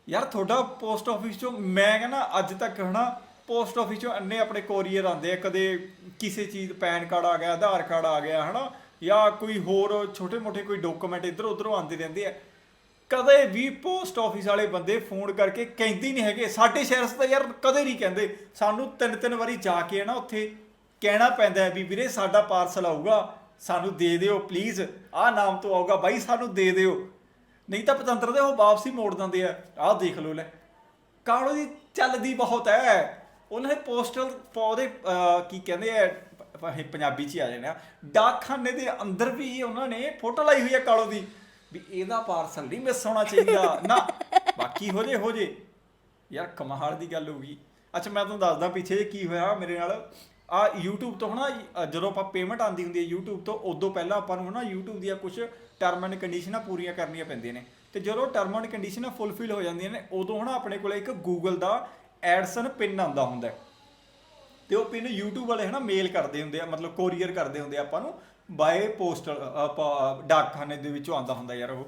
ਯਾਰ ਤੁਹਾਡਾ ਪੋਸਟ ਆਫਿਸ ਚੋਂ ਮੈਂ ਕਹਿੰਦਾ ਅੱਜ ਤੱਕ ਹਨਾ ਪੋਸਟ ਆਫਿਸ ਚੋਂ ਅੰਨੇ ਆਪਣੇ ਕੋਰੀਅਰ ਆਉਂਦੇ ਆ, ਕਦੇ ਕਿਸੇ ਚੀਜ਼, ਪੈਨ ਕਾਰਡ ਆ ਗਿਆ, ਆਧਾਰ ਕਾਰਡ ਆ ਗਿਆ, ਹਨਾ? ਜਾਂ ਕੋਈ ਹੋਰ ਛੋਟੇ-ਮੋਟੇ ਕੋਈ ਡਾਕੂਮੈਂਟ ਇੱਧਰ ਉੱਧਰੋਂ ਆਉਂਦੇ ਰਹਿੰਦੇ ਆ। ਕਦੇ ਵੀ ਪੋਸਟ ਆਫਿਸ ਵਾਲੇ ਬੰਦੇ ਫੋਨ ਕਰਕੇ ਕਹਿੰਦੇ ਨਹੀਂ ਹੈਗੇ। ਸਾਡੇ ਸ਼ਹਿਰ 'ਚ ਤਾਂ ਯਾਰ ਕਦੇ ਨਹੀਂ ਕਹਿੰਦੇ। ਸਾਨੂੰ ਤਿੰਨ ਤਿੰਨ ਵਾਰੀ ਜਾ ਕੇ ਨਾ ਉੱਥੇ ਕਹਿਣਾ ਪੈਂਦਾ ਹੈ ਵੀ ਵੀਰੇ ਸਾਡਾ ਪਾਰਸਲ ਆਊਗਾ, ਸਾਨੂੰ ਦੇ ਦਿਓ ਪਲੀਜ਼ ਆਹ ਨਾਮ ਤੋਂ ਆਊਗਾ, ਬਾਈ ਸਾਨੂੰ ਦੇ ਦਿਓ। ਨਹੀਂ ਤਾਂ ਪਤੰਤਰ ਦੇ ਉਹ ਵਾਪਸੀ ਮੋੜ ਦਿੰਦੇ ਆ। ਆਹ ਦੇਖ ਲਓ ਲੈ। ਕਾਲੋ ਦੀ ਚੱਲਦੀ ਬਹੁਤ ਹੈ। ਉਹਨਾਂ ਨੇ ਪੋਸਟਲ ਪੌਦੇ ਕੀ ਕਹਿੰਦੇ ਆ, ਇਹ ਪੰਜਾਬੀ ਚ ਹੀ ਆ ਜਾਣੇ ਡਾਕਖਾਨੇ ਦੇ ਅੰਦਰ ਵੀ ਉਹਨਾਂ ਨੇ ਫੋਟੋ ਲਾਈ ਹੋਈ ਹੈ ਕਾਲੋ ਦੀ, ਵੀ ਇਹਦਾ ਪਾਰਸਲ ਨਹੀਂ ਮਿਸ ਹੋਣਾ ਚਾਹੀਦਾ। ਨਾ, ਬਾਕੀ ਹੋ ਜੇ ਹੋ ਜੇ। ਯਾਰ, ਕਮਾਲ ਦੀ ਗੱਲ ਹੋ ਗਈ। ਅੱਛਾ, ਮੈਂ ਤੁਹਾਨੂੰ ਦੱਸਦਾ ਪਿੱਛੇ ਜੇ ਕੀ ਹੋਇਆ ਮੇਰੇ ਨਾਲ। ਆ YouTube ਤੋਂ ਹਨਾ, ਜਦੋਂ ਆਪਾਂ ਪੇਮੈਂਟ ਆਂਦੀ ਹੁੰਦੀ ਹੈ YouTube ਤੋਂ, ਉਦੋਂ ਪਹਿਲਾਂ ਆਪਾਂ ਨੂੰ ਹਨਾ YouTube ਦੀਆਂ ਕੁਝ ਟਰਮ ਐਂਡ ਕੰਡੀਸ਼ਨਾਂ ਪੂਰੀਆਂ ਕਰਨੀਆਂ ਪੈਂਦੀਆਂ ਨੇ। ਤੇ ਜਦੋਂ ਟਰਮ ਐਂਡ ਕੰਡੀਸ਼ਨਾਂ ਫੁੱਲਫਿਲ ਹੋ ਜਾਂਦੀਆਂ ਨੇ, ਉਦੋਂ ਹਨਾ ਆਪਣੇ ਕੋਲ ਇੱਕ Google ਦਾ ਐਡਸਨ ਪਿੰਨ ਆਉਂਦਾ ਹੁੰਦਾ ਹੈ। ਤੇ ਉਹ ਪਿੰਨ YouTube ਵਾਲੇ ਹਨਾ ਮੇਲ ਕਰਦੇ ਹੁੰਦੇ ਆ, ਮਤਲਬ ਕੋਰੀਅਰ ਕਰਦੇ ਹੁੰਦੇ ਆ ਆਪਾਂ ਨੂੰ ਬਾਏ ਪੋਸਟਲ ਡਾਕਖਾਨੇ ਦੇ ਵਿੱਚੋਂ ਆਉਂਦਾ ਹੁੰਦਾ ਯਾਰ ਉਹ।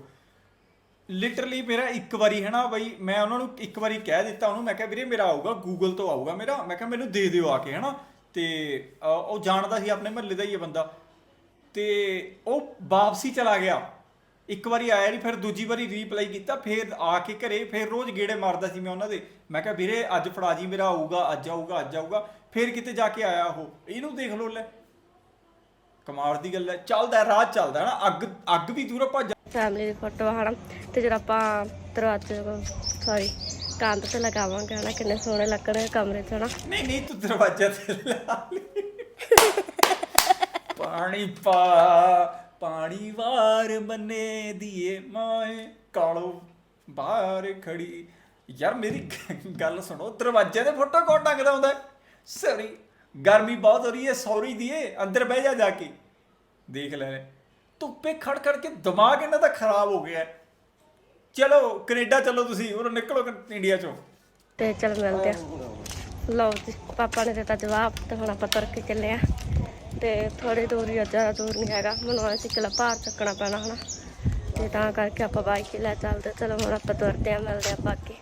ਲਿਟਰਲੀ ਮੇਰਾ ਇੱਕ ਵਾਰੀ ਹੈ ਨਾ ਬਈ ਮੈਂ ਉਹਨਾਂ ਨੂੰ ਇੱਕ ਵਾਰੀ ਕਹਿ ਦਿੱਤਾ ਉਹਨੂੰ, ਮੈਂ ਕਿਹਾ ਵੀਰੇ ਮੇਰਾ ਆਊਗਾ ਗੂਗਲ ਤੋਂ ਆਊਗਾ ਮੇਰਾ, ਮੈਂ ਕਿਹਾ ਮੈਨੂੰ ਦੇ ਦਿਓ ਆ ਕੇ ਹੈ ਨਾ ਤੇ ਉਹ ਜਾਣਦਾ ਸੀ ਆਪਣੇ ਮਹੱਲੇ ਦਾ ਹੀ ਹੈ ਬੰਦਾ। ਤੇ ਉਹ ਵਾਪਸੀ ਚਲਾ ਗਿਆ। ਇੱਕ ਵਾਰੀ ਆਇਆ ਨਹੀਂ ਫਿਰ ਦੂਜੀ ਵਾਰੀ ਰੀਪਲਾਈ ਕੀਤਾ ਫਿਰ ਆ ਕੇ ਘਰੇ ਫਿਰ ਰੋਜ਼ ਗੇੜੇ ਮਾਰਦਾ ਸੀ ਮੈਂ ਉਹਨਾਂ ਦੇ। ਮੈਂ ਕਿਹਾ ਵੀਰੇ ਅੱਜ ਫੜਾ ਜੀ ਮੇਰਾ ਆਊਗਾ ਅੱਜ ਆਊਗਾ ਅੱਜ ਆਊਗਾ। ਫਿਰ ਕਿਤੇ ਜਾ ਕੇ ਆਇਆ ਉਹ। ਇਹਨੂੰ ਦੇਖ ਲਓ ਲੈ। ਕਮਾਲ ਦੀ ਗੱਲ ਹੈ। ਚੱਲਦਾ ਰਾਹ ਚੱਲਦਾ ਨਾ। ਅੱਗ ਅੱਗ ਵੀ ਦੂਰੋਂ ਭੱਜ ਫੈਮਿਲੀ ਦੀ ਫੋਟੋ ਹਨਾ ਤੇ ਜਦੋਂ ਆਪਾਂ ਦਰਵਾਜ਼ੇ ਸੌਰੀ ਕੰਧ ਤੇ ਲਗਾਵਾਂਗੇ ਹਨਾ ਕਿੰਨੇ ਸੋਹਣੇ ਲੱਗਣਗੇ ਕਮਰੇ 'ਚ ਹਨਾ। ਨਹੀਂ ਨਹੀਂ ਤੂੰ ਦਰਵਾਜ਼ਾ ਤੇ ਲਾ ਲਈ ਪਾਣੀ ਪਾ ਪਾਣੀ ਵਾਰ ਬੰਨੇ ਦੀਏ ਮਾਏ। ਕਾਲੋ ਬਾਹਰ ਖੜੀ। ਯਾਰ ਮੇਰੀ ਗੱਲ ਸੁਣੋ, ਦਰਵਾਜ਼ੇ ਤੇ ਫੋਟੋ ਕੌਣ ਟੰਗਦਾ ਹੁੰਦਾ? ਸੌਰੀ ਗਰਮੀ ਬਹੁਤ ਹੋ ਰਹੀ ਹੈ, ਸੌਰੀ ਦੀਏ, ਅੰਦਰ ਬਹਿ ਜਾ ਜਾ ਕੇ। ਦੇਖ ਲੈ, ਧੁੱਪੇ ਖੜ ਖੜ ਕੇ ਦਿਮਾਗ ਇਹਨਾਂ ਦਾ ਖਰਾਬ ਹੋ ਗਿਆ। ਚਲੋ, ਕੈਨੇਡਾ ਚਲੋ ਤੁਸੀਂ ਉਹ ਨਿਕਲੋ ਇੰਡੀਆ ਚੋਂ। ਤੇ ਚਲ ਮਿਲਦੇ ਆ। ਲਓ ਜੀ, ਪਾਪਾ ਨੇ ਦਿੱਤਾ ਜਵਾਬ ਤੇ ਹੁਣ ਆਪਾਂ ਤੁਰ ਕੇ ਚੱਲੇ ਆ। ਤੇ ਥੋੜੀ ਦੂਰ ਹੀ ਆ, ਜ਼ਿਆਦਾ ਦੂਰ ਨਹੀਂ ਹੈਗਾ। ਮੈਨੂੰ ਐਂ ਸੀ ਭਾਰ ਚੱਕਣਾ ਪੈਣਾ ਹਨਾ। ਤੇ ਤਾਂ ਕਰਕੇ ਆਪਾਂ ਬਾਈਕ ਹੀ ਲੈ ਚੱਲਦੇ ਚਲੋ ਹੁਣ ਆਪਾਂ ਤੁਰਦੇ ਆ ਮਿਲਦੇ ਆ ਬਾਕੀ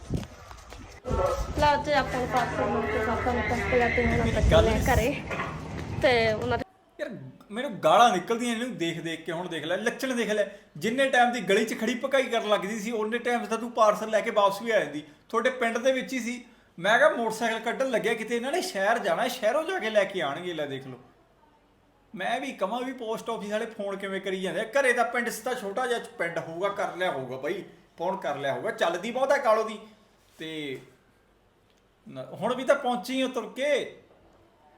ਲਓ ਜੀ, ਆਪਾਂ ਪਾਸੇ ਮੁੜ ਕੇ ਪਾਪਾ ਨੂੰ ਕੱਟ ਕੇ ਹੁਣ ਆਪਾਂ ਚੱਲੇ ਘਰੇ। ਤੇ ਉਹਨਾਂ ਦੇ ਯਾਰ, ਮੈਨੂੰ ਗਾਲਾਂ ਨਿਕਲਦੀਆਂ ਇਹਨੂੰ ਦੇਖ ਦੇਖ ਕੇ ਹੁਣ ਦੇਖ ਲੈ, ਲੱਛਣ ਦੇਖ ਲੈ। ਜਿੰਨੇ ਟਾਈਮ ਦੀ ਗਲੀ 'ਚ ਖੜੀ ਪਕਾਈ ਕਰਨ ਲੱਗਦੀ ਸੀ ਉਹਨੇ ਟਾਈਮ ਤਾਂ ਤੂੰ ਪਾਰਸਲ ਲੈ ਕੇ ਵਾਪਸ ਵੀ ਆ ਜਾਂਦੀ। ਤੁਹਾਡੇ ਪਿੰਡ ਦੇ ਵਿੱਚ ਹੀ ਸੀ। ਮੈਂ ਕਿਹਾ ਮੋਟਰਸਾਈਕਲ ਕੱਢਣ ਲੱਗਿਆ ਕਿਤੇ, ਇਹਨਾਂ ਨੇ ਸ਼ਹਿਰ ਜਾਣਾ, ਸ਼ਹਿਰੋਂ ਜਾ ਕੇ ਲੈ ਕੇ ਆਣਗੇ ਲੈ ਦੇਖ ਲਓ। ਮੈਂ ਵੀ ਕਹਾਂ ਵੀ ਪੋਸਟ ਆਫਿਸ ਵਾਲੇ ਫੋਨ ਕਿਵੇਂ ਕਰੀ ਜਾਂਦੇ ਆ। ਘਰੇ ਦਾ ਪਿੰਡ ਸਤਾ ਛੋਟਾ ਜਿਹਾ ਪਿੰਡ ਹੋਊਗਾ, ਕਰ ਲਿਆ ਹੋਊਗਾ ਬਈ ਫੋਨ ਕਰ ਲਿਆ ਹੋਊਗਾ। ਚੱਲਦੀ ਬਹੁਤ ਕਾਲੋ ਦੀ। ਤੇ ਹੁਣ ਵੀ ਤਾਂ ਪਹੁੰਚੀ ਹੋ ਤੁਰ ਕੇ।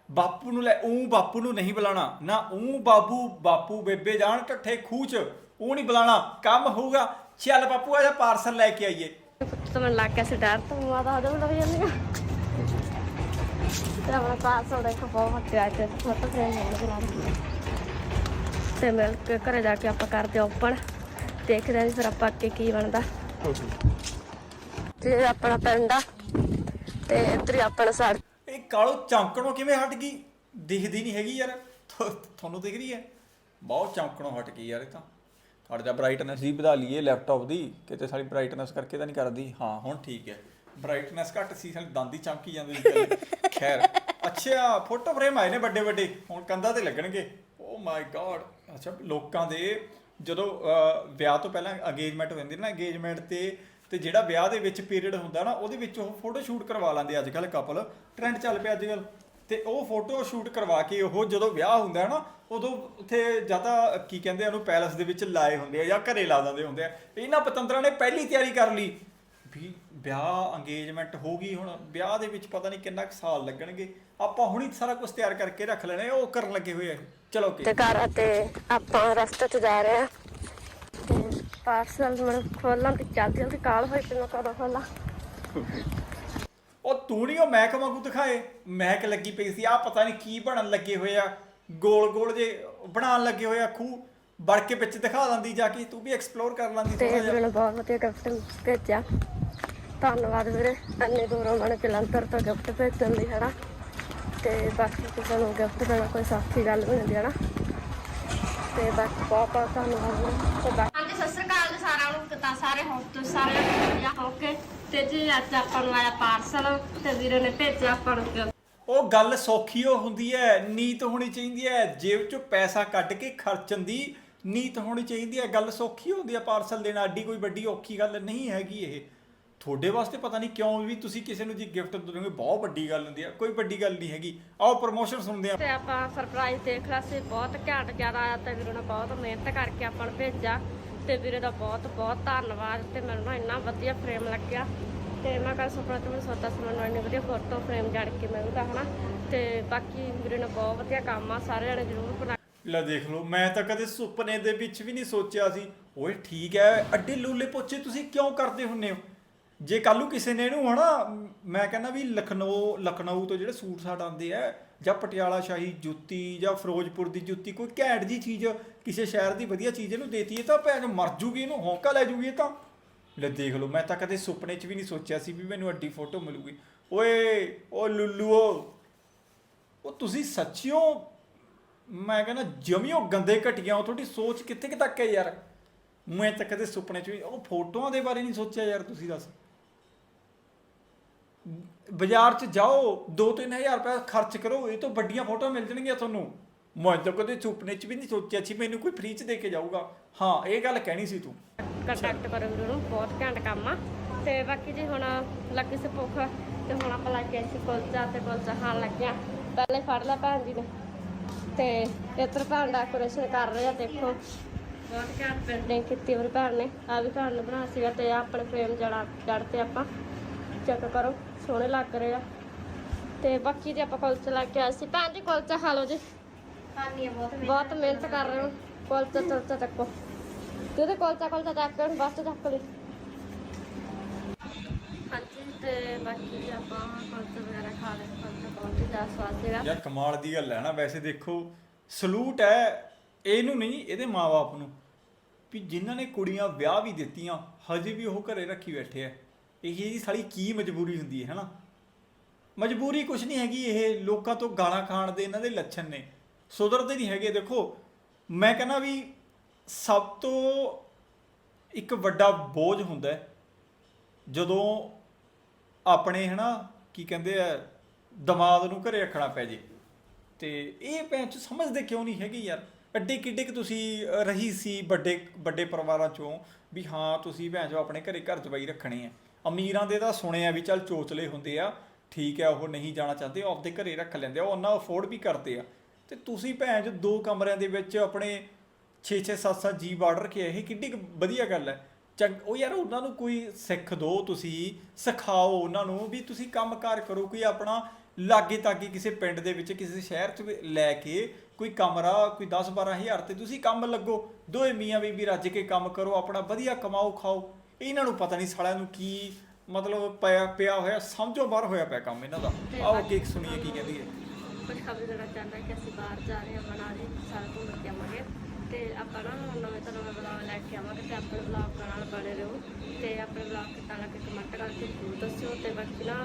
ਬਾਪੂ ਨੂੰ ਲੈ ਉਹ ਬਾਪੂ ਨੂੰ ਨਹੀਂ ਬੁਲਾਣਾ ਨਾ ਉਹ ਬਾਬੂ, ਬਾਪੂ ਬੇਬੇ ਜਾਣ ਠੱਠੇ ਖੂਚ ਉਹ ਨਹੀਂ ਬੁਲਾਣਾ ਕੰਮ ਹੋਊਗਾ। ਚੱਲ ਬਾਪੂ, ਆ ਜਾ ਪਾਰਸਲ ਲੈ ਕੇ ਆਈਏ। ਤਾਂ ਲੱਗ ਕੇ ਸੀ ਡਰ, ਤੋਂ ਮਾਤਾ ਹਦੇ ਲੱਗ ਜਾਂਦੀ ਆ ਤੇ ਆਪਣਾ ਪਾਸਵਰਡ ਦੇਖੋ ਬਹੁਤ ਪਿਆ ਤੇ ਫੋਟੋ ਫਰੇਮ ਹੋ ਗਿਆ ਤੇ ਮਿਲ ਕੇ ਘਰੇ ਜਾ ਕੇ ਆਪਾਂ ਕਰਦੇ ਓਪਨ ਦੇਖਦੇ ਆਂ ਫਿਰ ਆਪਾਂ ਅੱਗੇ ਕੀ ਬਣਦਾ। ਤੇ ਆਪਣਾ ਪਿੰਡ ਆ। ਤੇ ਇੱਧਰ ਹੀ ਆਪਣਾ ਸੜ ਇਹ ਕਾਲੋ ਚਮਕਣੋਂ ਕਿਵੇਂ ਹਟ ਗਈ? ਦਿਖਦੀ ਨਹੀਂ ਹੈਗੀ ਯਾਰ। ਥੋ- ਤੁਹਾਨੂੰ ਦਿਖ ਰਹੀ ਹੈ? ਬਹੁਤ ਚਮਕਣੋਂ ਹਟ ਗਈ ਯਾਰ ਇਹ ਤਾਂ। ਥੋੜਾ ਜਿਹਾ ਬ੍ਰਾਈਟਨੈਸ ਵੀ ਵਧਾ ਲਈਏ ਲੈਪਟਾਪ ਦੀ। ਕਿਤੇ ਸਾਡੀ ਬ੍ਰਾਈਟਨੈਸ ਕਰਕੇ ਤਾਂ ਨਹੀਂ ਕਰਦੀ। ਹਾਂ, ਹੁਣ ਠੀਕ ਹੈ। ਬ੍ਰਾਈਟਨੈਸ ਘੱਟ ਸੀ ਸਾਡੀ ਦੰਦ ਹੀ ਚਮਕੀ ਜਾਂਦੇ ਸੀ ਖੈਰ, ਅੱਛਾ ਫੋਟੋ ਫਰੇਮ ਆਏ ਨੇ ਵੱਡੇ ਵੱਡੇ, ਹੁਣ ਕੰਧਾਂ ਤੇ ਲੱਗਣਗੇ। ਓ ਮਾਈ ਗॉड ਅੱਛਾ, ਲੋਕਾਂ ਦੇ ਜਦੋਂ ਵਿਆਹ ਤੋਂ ਪਹਿਲਾਂ ਅਗੇਜਮੈਂਟ ਹੁੰਦੀ ਨਾ ਅਗੇਜਮੈਂਟ ਤੇ ਤੇ ਜਿਹੜਾ ਵਿਆਹ ਦੇ ਵਿੱਚ ਪੀਰੀਅਡ ਹੁੰਦਾ ਨਾ, ਉਹਦੇ ਵਿੱਚ ਉਹ ਫੋਟੋ ਸ਼ੂਟ ਕਰਵਾ ਲੈਂਦੇ ਅੱਜ ਕੱਲ ਕਪਲ ਟ੍ਰੈਂਡ ਚੱਲ ਪਿਆ ਅੱਜ ਕੱਲ ਤੇ ਉਹ ਫੋਟੋ ਸ਼ੂਟ ਕਰਵਾ ਕੇ ਉਹ ਜਦੋਂ ਵਿਆਹ ਹੁੰਦਾ ਹੈ ਨਾ, ਉਦੋਂ ਉੱਥੇ ਜ਼ਿਆਦਾ ਕੀ ਕਹਿੰਦੇ ਆ ਉਹਨੂੰ ਪੈਲਸ ਦੇ ਵਿੱਚ ਲਾਏ ਹੁੰਦੇ ਆ ਜਾਂ ਘਰੇ ਲਾ ਦਿੰਦੇ ਹੁੰਦੇ ਆ। ਇਹਨਾਂ ਪਤੰਦਰਾਂ ਨੇ ਪਹਿਲੀ ਤਿਆਰੀ ਕਰ ਲਈ। ਵੀ ਵਿਆਹ ਅੰਗੇਜਮੈਂਟ ਹੋ ਗਈ ਹੁਣ ਵਿਆਹ ਦੇ ਵਿੱਚ ਪਤਾ ਨਹੀਂ ਕਿੰਨਾ ਕੁ ਸਾਲ ਲੱਗਣਗੇ। ਆਪਾਂ ਹੁਣੀ ਸਾਰਾ ਕੁਝ ਤਿਆਰ ਕਰਕੇ ਰੱਖ ਲੈਣਾ ਉਹ ਕਰਨ ਲੱਗੇ ਹੋਏ ਆ। ਚਲੋ ਤੇ ਓਕੇ ਘਰ ਤੇ ਆਪਾਂ ਰਸਤੇ 'ਚ ਜਾ ਰਹੇ ਆ ਤੇ ਪਾਰਸਲ ਮੈਨੂੰ ਖੋਲਣ ਦੀ ਜਲਦੀ ਜਲਦੀ ਕਾਲ ਹੋਈ ਤੇ ਮੈਂ ਕਦੋਂ ਖੋਲਾਂ ਉਹ ਤੂੰ ਨਹੀਂ ਉਹ ਮਹਿਕ ਵਾਂਗੂ ਦਿਖਾਏ? ਮਹਿਕ ਲੱਗੀ ਪਈ ਸੀ ਆ ਪਤਾ ਨਹੀਂ ਕੀ ਬਣਨ ਲੱਗੇ ਹੋਏ ਆ। ਗੋਲ ਗੋਲ ਜੇ ਬਣਾਉਣ ਲੱਗੇ ਹੋਏ ਆ ਖੂਹ। ਵੜ ਕੇ ਵਿੱਚ ਦਿਖਾ ਦਿੰਦੀ ਜਾ ਕੇ ਤੂੰ ਵੀ ਐਕਸਪਲੋਰ ਕਰ ਲੈਂਦੀ ਤੇ ਜਿਹਾ। ਬਹੁਤ ਵਧੀਆ ਗਿਫਟ ਭੇਜਿਆ। ਧੰਨਵਾਦ ਵੀਰੇ ਇੰਨੇ ਦੂਰੋਂ ਮੈਨੂੰ ਜਲੰਧਰ ਤੋਂ ਗਿਫਟ ਭੇਜਣ ਲਈ ਹਨਾ? ਤੇ ਬਾਕੀ ਕਿਸੇ ਨੂੰ ਗਿਫਟ ਦੇਣਾ ਕੋਈ ਸੌਖੀ ਗੱਲ ਨਹੀਂ ਹੁੰਦੀ ਹਨਾ? ਤੇ ਬਾਕੀ ਬਹੁਤ ਬਹੁਤ ਧੰਨਵਾਦ ਵੀਰੇ। ਤੇ ਬਾਕੀ ਹਾਂਜੀ ਸਤਿ ਸ੍ਰੀ ਅਕਾਲ ਸਾਰਿਆਂ ਨੂੰ। ਕਿਤਾ ਸਾਰੇ ਹੋ ਤੁਸੀਂ ਸਾਰੇ ਵਧੀਆ ਹੋ ਕੇ ਤੇ ਜੀ ਅੱਜ ਆਪਾਂ ਨੂੰ ਆਇਆ ਪਾਰਸਲ ਤੇ ਵੀਰੇ ਨੇ ਭੇਜਿਆ ਆਪਾਂ ਨੂੰ। ਉਹ ਗੱਲ ਸੌਖੀ ਉਹ ਹੁੰਦੀ ਹੈ ਨੀਤ ਹੋਣੀ ਚਾਹੀਦੀ ਹੈ। ਜੇਬ ਚੋਂ ਪੈਸਾ ਕੱਢ ਕੇ ਖਰਚਣ ਦੀ ਨੀਤ ਹੋਣੀ ਚਾਹੀਦੀ ਹੈ। ਗੱਲ ਸੌਖੀ ਹੁੰਦੀ ਹੈ ਪਾਰਸਲ ਦੇਣਾ ਅੱਡੀ ਕੋਈ ਵੱਡੀ ਔਖੀ ਗੱਲ ਨਹੀਂ ਹੈਗੀ ਇਹ। ਤੁਹਾਡੇ ਵਾਸਤੇ ਪਤਾ ਨਹੀਂ ਕਿਉਂ ਵੀ ਤੁਸੀਂ ਕਿਸੇ ਨੂੰ ਜੀ ਗਿਫਟ ਦਿਓਗੇ ਬਹੁਤ ਵੱਡੀ ਗੱਲ ਹੁੰਦੀ ਹੈ ਕੋਈ ਵੱਡੀ ਗੱਲ ਨਹੀਂ ਹੈਗੀ। ਆਓ ਪ੍ਰਮੋਸ਼ਨ ਸੁਣਦੇ ਆ। ਤੇ ਆਪਾਂ ਸਰਪ੍ਰਾਈਜ਼ ਦੇਖ ਲਿਆ ਸੀ ਬਹੁਤ ਘੈਂਟ ਜ਼ਿਆਦਾ ਆਇਆ ਤੇ ਵੀਰੋ ਨੇ ਬਹੁਤ ਮਿਹਨਤ ਕਰਕੇ ਆਪਾਂ ਨੂੰ ਭੇਜਿਆ। ਤੇ ਵੀਰੇ ਦਾ ਬਹੁਤ ਬਹੁਤ ਧੰਨਵਾਦ ਤੇ ਮੈਨੂੰ ਨਾ ਇੰਨਾ ਵਧੀਆ ਫਰੇਮ ਲੱਗਿਆ। ਤੇ ਮੈਂ ਕੱਲ ਸੁਪਨਾ ਤੇ ਮੈਂ ਸੋਚਿਆ ਸੀ ਮੈਨੂੰ ਇੰਨੀ ਵਧੀਆ ਫੋਟੋ ਫਰੇਮ ਜੜ ਕੇ ਮਿਲੂਗਾ ਹਨਾ? ਤੇ ਬਾਕੀ ਵੀਰੇ ਨੇ ਬਹੁਤ ਵਧੀਆ ਕੰਮ ਆ ਸਾਰੇ ਜਣੇ ਜ਼ਰੂਰ ਬਣਾ ਲੈ ਦੇਖ ਲਓ ਮੈਂ ਤਾਂ ਕਦੇ ਸੁਪਨੇ ਦੇ ਵਿੱਚ ਵੀ ਨਹੀਂ ਸੋਚਿਆ ਸੀ। ਓਏ ਠੀਕ ਹੈ ਅੱਡੇ ਲੂਲੇ ਪੋਚੇ ਤੁਸੀਂ ਕਿਉਂ ਕਰਦੇ ਹੁੰਨੇ ਹੋ? ਜੇ ਕੱਲ ਨੂੰ ਕਿਸੇ ਨੇ ਇਹਨੂੰ ਹਨਾ, ਮੈਂ ਕਹਿੰਦਾ ਵੀ ਲਖਨਊ ਲਖਨਊ ਤੋਂ ਜਿਹੜੇ ਸੂਟ ਸਾਟ ਆਉਂਦੇ ਆ, ਜਾਂ ਪਟਿਆਲਾ ਸ਼ਾਹੀ ਜੁੱਤੀ ਜਾਂ ਫਿਰੋਜ਼ਪੁਰ ਦੀ ਜੁੱਤੀ, ਕੋਈ ਘੈਂਟ ਜੀ ਚੀਜ਼ ਕਿਸੇ ਸ਼ਹਿਰ ਦੀ ਵਧੀਆ ਚੀਜ਼ ਇਹਨੂੰ ਦੇਤੀ ਹੈ ਤਾਂ ਭੈਣ ਮਰ ਜੂਗੀ, ਇਹਨੂੰ ਹੌਂਕਾ ਲੈ ਜੂਗੀ ਇਹ ਤਾਂ। ਲੈ ਦੇਖ ਲਓ, ਮੈਂ ਤਾਂ ਕਦੇ ਸੁਪਨੇ 'ਚ ਵੀ ਨਹੀਂ ਸੋਚਿਆ ਸੀ ਵੀ ਮੈਨੂੰ ਅੱਡੀ ਫੋਟੋ ਮਿਲੂਗੀ। ਓਏ, ਓ ਲੁੱਲੂਓ ਉਹ ਤੁਸੀਂ ਸੱਚਿਓ, ਮੈਂ ਕਹਿੰਦਾ ਜਮਿਓ ਗੰਦੇ ਘਟੀਆਂ, ਉਹ ਤੁਹਾਡੀ ਸੋਚ ਕਿੱਥੇ ਕਿ ਤੱਕ ਹੈ ਯਾਰ? ਮੈਂ ਤਾਂ ਕਦੇ ਸੁਪਨੇ 'ਚ ਵੀ, ਉਹ ਫੋਟੋਆਂ ਦੇ ਬਾਰੇ ਨਹੀਂ ਸੋਚਿਆ ਯਾਰ, ਤੁਸੀਂ ਦੱਸ। ਬਾਜ਼ਾਰ 'ਚ ਜਾਓ 2-3000 ਰੁਪਏ ਖਰਚ ਕਰੋ ਇਹ ਤੋਂ ਵੱਡੀਆਂ ਫੋਟੋਆਂ ਮਿਲ ਜਾਣਗੀਆਂ ਤੁਹਾਨੂੰ। ਮੈਂ ਤਾਂ ਕਦੇ ਸੁਪਨੇ 'ਚ ਵੀ ਨਹੀਂ ਸੋਚਿਆ ਸੀ ਮੈਨੂੰ ਕੋਈ ਫ੍ਰੀ 'ਚ ਦੇ ਕੇ ਜਾਊਗਾ। ਹਾਂ ਇਹ ਗੱਲ ਕਹਿਣੀ ਸੀ ਤੂੰ। ਕੰਟੈਕਟ ਕਰੋ ਵੀਰੇ ਨੂੰ ਬਹੁਤ ਘੈਂਟ ਕੰਮ ਆ। ਤੇ ਬਾਕੀ ਜੀ ਹੁਣ ਲੱਗੀ ਸੀ ਭੁੱਖ ਤੇ ਹੁਣ ਆਪਾਂ ਲੱਗ ਗਏ ਸੀ ਕੁਲਚਾ ਤੇ ਕੁਲਚਾ ਖਾਣ ਲੱਗਿਆ ਪਹਿਲੇ ਫੜ ਲਿਆ ਭੈਣ ਜੀ ਨੇ। ਤੇ ਇੱਧਰ ਭੈਣ ਡੈਕੋਰੇਸ਼ਨ ਕਰ ਰਹੇ ਆ ਦੇਖੋ। ਬਹੁਤ ਘੈਂਟ ਪੇਂਟਿੰਗ ਕੀਤੀ ਮੇਰੀ ਭੈਣ ਨੇ। ਆ ਵੀ ਭੈਣ ਨੇ ਬਣਾਇਆ ਸੀਗਾ ਤੇ ਆਪਣੇ ਫਰੇਮ ਜੜਾ ਜੜ ਤੇ ਆਪਾਂ। ਚੈੱਕ ਕਰੋ। ਸੋਹਣੇ ਲੱਗ ਰਹੇ ਆ। ਤੇ ਬਾਕੀ ਜੇ ਆਪਾਂ ਕੁਲਚਾ ਲੈ ਕੇ ਆਏ ਸੀ। ਭੈਣ ਜੀ ਕੁਲਚਾ ਖਾ ਲਓ ਜੀ। ਖਾਣੀ ਆ ਬਹੁਤ ਬਹੁਤ ਮਿਹਨਤ ਕਰ ਰਹੇ ਹੋ। ਕੁਲਚਾ ਕੁਲਚਾ ਚੱਕੋ। ਤੇ ਕੁਲਚਾ ਕੁਲਚਾ ਚੱਕ ਕੇ ਬਸ ਚੱਕ ਲਈ। ਹਾਂਜੀ ਤੇ ਬਾਕੀ ਜੇ ਆਪਾਂ ਕੁਲਚਾ ਵਗੈਰਾ ਖਾ ਲਏ ਕੁਲਚਾ ਬਹੁਤ ਹੀ ਜ਼ਿਆਦਾ ਸਵਾਦ ਸੀਗਾ। ਯਾਰ ਕਮਾਲ ਦੀ ਗੱਲ ਹੈ ਨਾ। ਵੈਸੇ ਦੇਖੋ ਸਲੂਟ ਹੈ ਇਹਨੂੰ ਨਹੀਂ ਇਹਦੇ ਮਾਪੇ ਨੂੰ। ਵੀ ਜਿਨ੍ਹਾਂ ਨੇ ਕੁੜੀਆਂ ਵਿਆਹ ਵੀ ਦਿੱਤੀਆਂ ਹਜੇ ਵੀ ਉਹ ਘਰੇ ਰੱਖੀ ਬੈਠੇ ਆ। ਇਹ ਜੀ ਸਾਲੀ ਕੀ ਮਜਬੂਰੀ ਹੁੰਦੀ ਹੈ, ਹਨਾ? ਮਜਬੂਰੀ ਕੁਝ ਨਹੀਂ ਹੈਗੀ, ਇਹ ਲੋਕਾਂ ਤੋਂ ਗਾਲਾਂ ਖਾਣ ਦੇ ਇਹਨਾਂ ਦੇ ਲੱਛਣ ਨੇ। ਸੁਧਰਦੇ ਨਹੀਂ ਹੈਗੇ, ਦੇਖੋ। ਮੈਂ ਕਹਿੰਦਾ ਵੀ ਸਭ ਤੋਂ ਇੱਕ ਵੱਡਾ ਬੋਝ ਹੁੰਦਾ ਜਦੋਂ ਆਪਣੇ, ਹਨਾ, ਕੀ ਕਹਿੰਦੇ ਆ, ਦਿਮਾਗ ਨੂੰ ਘਰੇ ਰੱਖਣਾ ਪੈ ਜੇ। ਤੇ ਇਹ ਭੈਣ ਚ ਸਮਝਦੇ ਕਿਉਂ ਨਹੀਂ ਹੈਗੇ ਯਾਰ? ਅੱਡੇ ਕਿੱਡੇ ਕਿ ਤੁਸੀਂ ਰਹੀ ਸੀ ਵੱਡੇ ਵੱਡੇ ਪਰਿਵਾਰਾਂ ਚੋਂ ਵੀ ਹਾਂ, ਤੁਸੀਂ ਭੈਣ ਚੋ ਆਪਣੇ ਘਰੇ ਘਰ ਜਵਾਈ ਰੱਖਣੇ ਆ। ਅਮੀਰਾਂ ਦੇ ਤਾਂ ਸੁਣਿਆ ਵੀ ਚੱਲ ਚੋਚਲੇ ਹੁੰਦੇ ਆ, ਠੀਕ ਹੈ ਉਹ ਨਹੀਂ ਜਾਣਾ ਚਾਹੁੰਦੇ, ਉਹ ਆਪਦੇ ਘਰੇ ਰੱਖ ਲੈਂਦੇ ਆ, ਉਹ ਉਹਨਾਂ ਅਫੋਰਡ ਵੀ ਕਰਦੇ ਆ। ਤੇ ਤੁਸੀਂ ਭੈਣ ਜੋ ਦੋ ਕਮਰਿਆਂ ਦੇ ਵਿੱਚ ਆਪਣੇ 6-6 7-7 ਜੀ ਬਾਰਡਰ ਰੱਖਿਆ ਇਹ ਕਿੱਡੀ ਵਧੀਆ ਗੱਲ ਹੈ। ਚੰਗ, ਉਹ ਯਾਰ ਉਹਨਾਂ ਨੂੰ ਕੋਈ ਸਿੱਖ ਦਿਓ ਤੁਸੀਂ, ਸਿਖਾਓ ਉਹਨਾਂ ਨੂੰ ਵੀ ਤੁਸੀਂ ਕੰਮਕਾਰ ਕਰੋ, ਕੋਈ ਆਪਣਾ ਲਾਗੇ ਤਾਗੇ ਕਿਸੇ ਪਿੰਡ ਦੇ ਵਿੱਚ, ਕਿਸੇ ਸ਼ਹਿਰ 'ਚ ਲੈ ਕੇ ਕੋਈ ਕਮਰਾ, ਕੋਈ 10-12 ਹਜ਼ਾਰ ਤੇ ਤੁਸੀਂ ਕੰਮ ਲੱਗੋ ਦੋਏ ਮੀਆਂ ਬੀਬੀ ਰੱਜ ਕੇ ਕੰਮ ਕਰੋ, ਆਪਣਾ ਵਧੀਆ ਕਮਾਓ, ਖਾਓ। ਇਹਨਾਂ ਨੂੰ ਪਤਾ ਨਹੀਂ ਸਾਲਿਆਂ ਨੂੰ ਕੀ ਮਤਲਬ ਪਿਆ ਪਿਆ ਹੋਇਆ ਸਮਝੋ ਬਾਹਰ ਹੋਇਆ ਪਿਆ ਕੰਮ ਇਹਨਾਂ ਦਾ। ਆਓ ਅੱਗੇ ਸੁਣੀਏ ਕੀ ਕਹਿੰਦੀ ਹੈ। ਖਬਰ ਦੇਣਾ ਚਾਹੁੰਦਾ ਕਿ ਅਸੀਂ ਬਾਹਰ ਜਾ ਰਹੇ ਹਾਂ ਮਨਾਲੀ ਸਾਰਾ ਘੁੰਮ ਕੇ ਆਵਾਂਗੇ। ਤੇ ਆਪਾਂ ਨਾ ਨਵੇਂ ਤੋਂ ਨਵੇਂ ਬਲੌਗ ਲੈ ਕੇ ਆਵਾਂਗੇ ਤੇ ਆਪਣੇ ਬਲੌਗ ਨਾਲ ਬਣੇ ਰਹੋ। ਤੇ ਆਪਣੇ ਬਲੌਗ ਕਿੱਦਾਂ ਲੱਗੇ ਕਮੈਂਟ ਕਰਕੇ ਜ਼ਰੂਰ ਦੱਸਿਓ। ਤੇ ਬਾਕੀ ਨਾ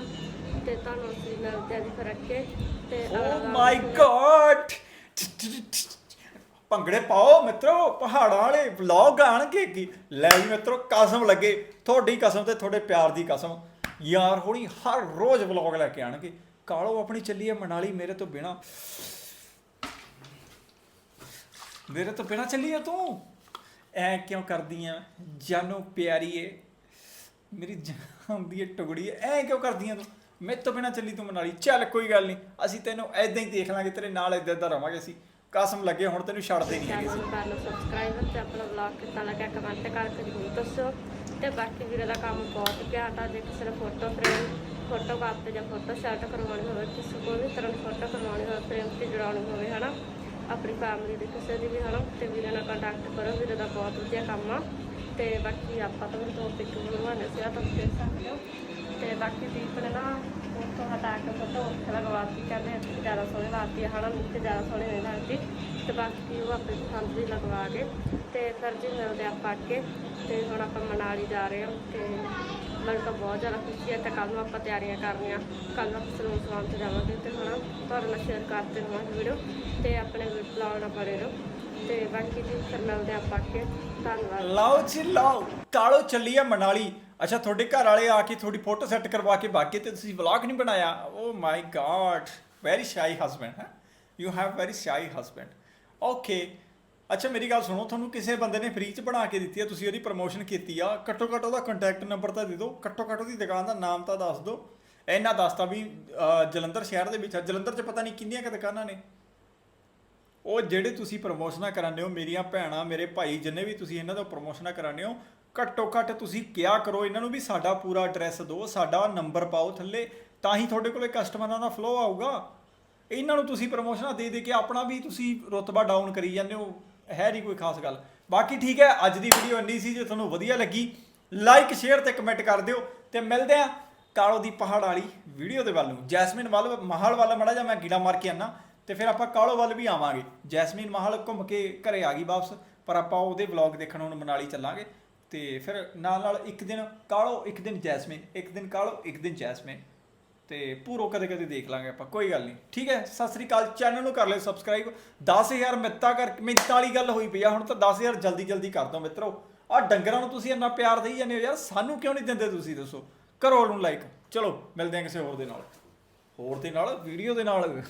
ਤੇ ਤੁਹਾਨੂੰ ਅਸੀਂ ਮਿਲਦੇ ਹਾਂ ਜੀ ਫਿਰ ਅੱਗੇ। ਤੇ ਓ ਮਾਈ। ਗॉड ਭੰਗੜੇ ਪਾਓ ਮਿੱਤਰੋ, ਪਹਾੜਾਂ ਵਾਲੇ ਵਲੌਗ ਆਣਗੇ ਕੀ? ਲੈ ਜੀ ਮਿੱਤਰੋ, ਕਸਮ ਲੱਗੇ। ਤੁਹਾਡੀ ਕਸਮ ਤੇ ਤੁਹਾਡੇ ਪਿਆਰ ਦੀ ਕਸਮ। ਯਾਰ ਹੋਣੀ ਹਰ ਰੋਜ਼ ਵਲੌਗ ਲੈ ਕੇ ਆਣਗੇ। ਕਾਲੋ ਆਪਣੀ ਚੱਲੀ ਹੈ ਮਨਾਲੀ, ਮੇਰੇ ਤੋਂ ਬਿਨਾ। ਮੇਰੇ ਤੋਂ ਬਿਨਾ ਚੱਲੀ ਹੈ ਤੂੰ? ਐ ਕਿਉਂ ਕਰਦੀ ਆ? ਜਾਨੋ ਪਿਆਰੀਏ ਮੇਰੀ ਜਾਨ ਦੀ ਇਹ ਟੁਕੜੀ ਐ ਐ ਕਿਉਂ ਕਰਦੀ ਆ ਤੂੰ? ਮੇਰੇ ਤੋਂ ਬਿਨਾ ਚੱਲੀ ਤੂੰ ਮਨਾਲੀ। ਚੱਲ ਕੋਈ ਗੱਲ ਨਹੀਂ। ਅਸੀਂ ਤੈਨੂੰ ਐਦਾਂ ਹੀ ਦੇਖ ਲਾਂਗੇ, ਤੇਰੇ ਨਾਲ ਐਦਾਂ ਐਦਾਂ ਰਵਾਂਗੇ ਅਸੀਂ। ਕਸਮ ਲੱਗੇ ਹੁਣ ਤੈਨੂੰ ਛੱਡਦੇ ਨਹੀਂ ਹੈਗੇ ਚੈਨਲ ਨੂੰ ਕਰ ਲਓ ਸਬਸਕ੍ਰਾਈਬ ਤੇ ਆਪਣਾ ਵਲੌਗ ਕਿੱਦਾਂ ਲੱਗਿਆ ਕਮੈਂਟ ਕਰਕੇ ਜ਼ਰੂਰ ਦੱਸਿਓ। ਤੇ ਬਾਕੀ ਵੀਰੇ ਦਾ ਕੰਮ ਬਹੁਤ ਘੈਂਟ ਆ ਜੇ ਕਿਸੇ ਨੇ ਫੋਟੋ ਫਰੇਮ ਫੋਟੋ ਕਾਪੀ ਜਾਂ ਫੋਟੋ ਸ਼ਾਟ ਕਰਵਾਉਣੀ ਹੋਵੇ ਕਿਸੇ ਕੋਈ ਵੀ ਤਰ੍ਹਾਂ ਦੀ ਫੋਟੋ ਕਰਵਾਉਣੀ ਹੋਵੇ ਫਰੇਮ ਤੇ ਜੜਾਉਣੀ ਹੋਵੇ ਹਨਾ। ਆਪਣੀ ਫੈਮਿਲੀ ਦੀ ਕਿਸੇ ਦੀ ਵੀ ਹਨਾ। ਤੇ ਵੀਰੇ ਨਾਲ ਕੰਟੈਕਟ ਕਰੋ ਵੀਰੇ ਦਾ ਬਹੁਤ ਵਧੀਆ ਕੰਮ ਆ। ਤੇ ਬਾਕੀ ਆਪਾਂ ਤਾਂ ਵੀ ਦੋ ਪਿਕ ਬਣਵਾਉਣੇ ਸੀ ਆ ਤੁਸੀਂ ਦੇਖ ਸਕਦੇ ਹੋ ਤੇ ਬਾਕੀ ਦੀਪ ਨੇ ਨਾ ਉੱਥੋਂ ਹਟਾ ਕੇ ਫੋਟੋ ਉੱਥੇ ਲਗਵਾਤੀ ਕਹਿੰਦੇ ਇੱਥੇ ਜ਼ਿਆਦਾ ਸੋਹਣੀ ਲੱਗਦੀ ਹੈ ਹਨਾ ਨੀਚੇ ਜ਼ਿਆਦਾ ਸੋਹਣੀ ਨਹੀਂ ਲੱਗਦੀ ਤੇ ਬਾਕੀ ਉਹ ਆਪਣੇ ਪਸੰਦ ਦੀ ਲਗਵਾ ਕੇ ਤੇ ਫਿਰ ਜੀ ਮਿਲਦੇ ਆਪਾਂ ਅੱਗੇ ਤੇ ਹੁਣ ਆਪਾਂ ਮਨਾਲੀ ਜਾ ਰਹੇ ਹਾਂ ਤੇ ਮੈਨੂੰ ਤਾਂ ਬਹੁਤ ਜ਼ਿਆਦਾ ਖੁਸ਼ੀ ਹੈ ਤੇ ਕੱਲ ਨੂੰ ਆਪਾਂ ਤਿਆਰੀਆਂ ਕਰਨੀਆਂ। ਕੱਲ ਨੂੰ ਆਪਾਂ ਸਲੂਨ ਸਲੂਨ ਤੇ ਜਾਵਾਂਗੇ ਤੇ ਹੁਣ ਤੁਹਾਡੇ ਨਾਲ ਸ਼ੇਅਰ ਕਰਦੇ ਰਹਾਂਗੇ ਵੀਡੀਓ ਤੇ ਆਪਣੇ ਬਲੌਗ ਨਾਲ ਬਣੇ ਰਹੋ। ਤੇ ਬਾਕੀ ਜੀ ਫਿਰ ਮਿਲਦੇ ਆਪਾਂ ਅੱਗੇ। ਧੰਨਵਾਦ। ਲਓ ਜੀ, ਲਓ। ਕਾਲੋ ਚੱਲੀ ਆ ਮਨਾਲੀ। ਅੱਛਾ, ਤੁਹਾਡੇ ਘਰ ਵਾਲੇ ਆ ਕੇ ਤੁਹਾਡੀ ਫੋਟੋ ਸੈੱਟ ਕਰਵਾ ਕੇ ਬਾਕੀ ਤੇ ਤੁਸੀਂ ਵਲੌਗ ਨਹੀਂ ਬਣਾਇਆ? ਓ my god very shy husband ਹੈ? You have very shy husband okay ਅੱਛਾ, ਮੇਰੀ ਗੱਲ ਸੁਣੋ, ਤੁਹਾਨੂੰ ਕਿਸੇ ਬੰਦੇ ਨੇ ਫ੍ਰੀ ਚ ਬਣਾ ਕੇ ਦਿੱਤੀ ਆ, ਤੁਸੀਂ ਉਹਦੀ ਪ੍ਰਮੋਸ਼ਨ ਕੀਤੀ ਆ, ਘੱਟੋ ਘੱਟ ਉਹਦਾ ਕੰਟੈਕਟ ਨੰਬਰ ਤਾਂ ਦੇ ਦਿਓ, ਘੱਟੋ ਘੱਟ ਉਹਦੀ ਦੁਕਾਨ ਦਾ ਨਾਮ ਤਾਂ ਦੱਸ ਦਿਓ। ਇੰਨਾ ਦੱਸਤਾ ਵੀ ਜਲੰਧਰ ਸ਼ਹਿਰ ਦੇ ਵਿੱਚ ਆ, ਜਲੰਧਰ ਚ ਪਤਾ ਨਹੀਂ ਕਿੰਨੀਆਂ ਕੁ ਦੁਕਾਨਾਂ ਨੇ। ਉਹ ਜਿਹੜੇ ਤੁਸੀਂ ਪ੍ਰਮੋਸ਼ਨਾਂ ਕਰਾਉਂਦੇ ਹੋ, ਮੇਰੀਆਂ ਭੈਣਾਂ, ਮੇਰੇ ਭਾਈ, ਜਿੰਨੇ ਵੀ ਤੁਸੀਂ ਇਹਨਾਂ ਤੋਂ ਪ੍ਰਮੋਸ਼ਨਾਂ ਕਰਾਉਂਦੇ ਹੋ ਘੱਟੋ ਘੱਟ ਤੁਸੀਂ ਕਿਹਾ ਕਰੋ, ਇਹਨਾਂ ਨੂੰ ਵੀ ਸਾਡਾ ਪੂਰਾ ਐਡਰੈਸ ਦਿਓ, ਸਾਡਾ ਨੰਬਰ ਪਾਓ ਥੱਲੇ, ਤਾਂ ਹੀ ਤੁਹਾਡੇ ਕੋਲੇ ਕਸਟਮਰਾਂ ਦਾ ਫਲੋ ਆਊਗਾ। ਇਹਨਾਂ ਨੂੰ ਤੁਸੀਂ ਪ੍ਰਮੋਸ਼ਨਾਂ ਦੇ ਦੇ ਕੇ ਆਪਣਾ ਵੀ ਤੁਸੀਂ ਰੁਤਬਾ ਡਾਊਨ ਕਰੀ ਜਾਂਦੇ ਹੋ ਹੈ ਨਹੀਂ ਕੋਈ ਖਾਸ ਗੱਲ। ਬਾਕੀ ਠੀਕ ਹੈ, ਅੱਜ ਦੀ ਵੀਡੀਓ ਇੰਨੀ ਸੀ ਜੇ ਤੁਹਾਨੂੰ ਵਧੀਆ ਲੱਗੀ ਲਾਈਕ ਸ਼ੇਅਰ ਤੇ ਕਮੈਂਟ ਕਰ ਦਿਓ, ਤੇ ਮਿਲਦੇ ਆ ਕਾਲੋ ਦੀ ਪਹਾੜ ਵਾਲੀ ਵੀਡੀਓ ਦੇ ਵੱਲ ਨੂੰ। ਜੈਸਮੀਨ ਵੱਲ, ਮਹਾਲ ਵੱਲ, ਮੜਾ ਜਾ ਮੈਂ ਗੀੜਾ ਮਾਰ ਕੇ ਆਨਾ, ਤੇ ਫਿਰ ਆਪਾਂ ਕਾਲੋ ਵੱਲ ਵੀ ਆਵਾਂਗੇ। ਜੈਸਮੀਨ ਮਹਾਲ ਘੁੰਮ ਕੇ ਘਰੇ ਆ ਗਈ ਵਾਪਸ, ਪਰ ਆਪਾਂ ਉਹਦੇ ਵਲੌਗ ਦੇਖਣ ਹੁਣ ਮਨਾਲੀ ਚੱਲਾਂਗੇ। ਤੇ ਫਿਰ ਨਾਲ ਨਾਲ ਇੱਕ ਦਿਨ ਕਾਲੋ, ਇੱਕ ਦਿਨ ਜੈਸਮੀਨ, ਇੱਕ ਦਿਨ ਕਾਲੋ, ਇੱਕ ਦਿਨ ਜੈਸਮੀਨ। ਤੇ ਪੂਰੋ ਕਦੇ ਕਦੇ ਦੇਖ ਲਾਂਗੇ ਆਪਾਂ, ਕੋਈ ਗੱਲ ਨਹੀਂ। ਠੀਕ ਹੈ, ਸਤਿ ਸ੍ਰੀ ਅਕਾਲ, ਚੈਨਲ ਨੂੰ ਕਰ ਲਿਓ ਸਬਸਕ੍ਰਾਈਬ 10000 ਮਿੱਤਾ ਕਰ ਮਿੰਟ ਵਾਲੀ ਗੱਲ ਹੋਈ ਪਈ ਆ, ਹੁਣ ਤਾਂ 10000 ਜਲਦੀ ਜਲਦੀ ਕਰ ਦਿਓ ਮਿੱਤਰੋ। ਆ ਡੰਗਰਾਂ ਨੂੰ ਤੁਸੀਂ ਇੰਨਾ ਪਿਆਰ ਦੇਈ ਜਾਂਦੇ ਹੋ ਯਾਰ, ਸਾਨੂੰ ਕਿਉਂ ਨਹੀਂ ਦਿੰਦੇ ਤੁਸੀਂ ਦੱਸੋ? ਕਰੋ ਉਹਨੂੰ ਲਾਈਕ ਚਲੋ, ਮਿਲਦੇ ਹਾਂ ਕਿਸੇ ਹੋਰ ਦੇ ਨਾਲ। ਹੋਰ ਦੇ ਨਾਲ, ਵੀਡੀਓ ਦੇ ਨਾਲ।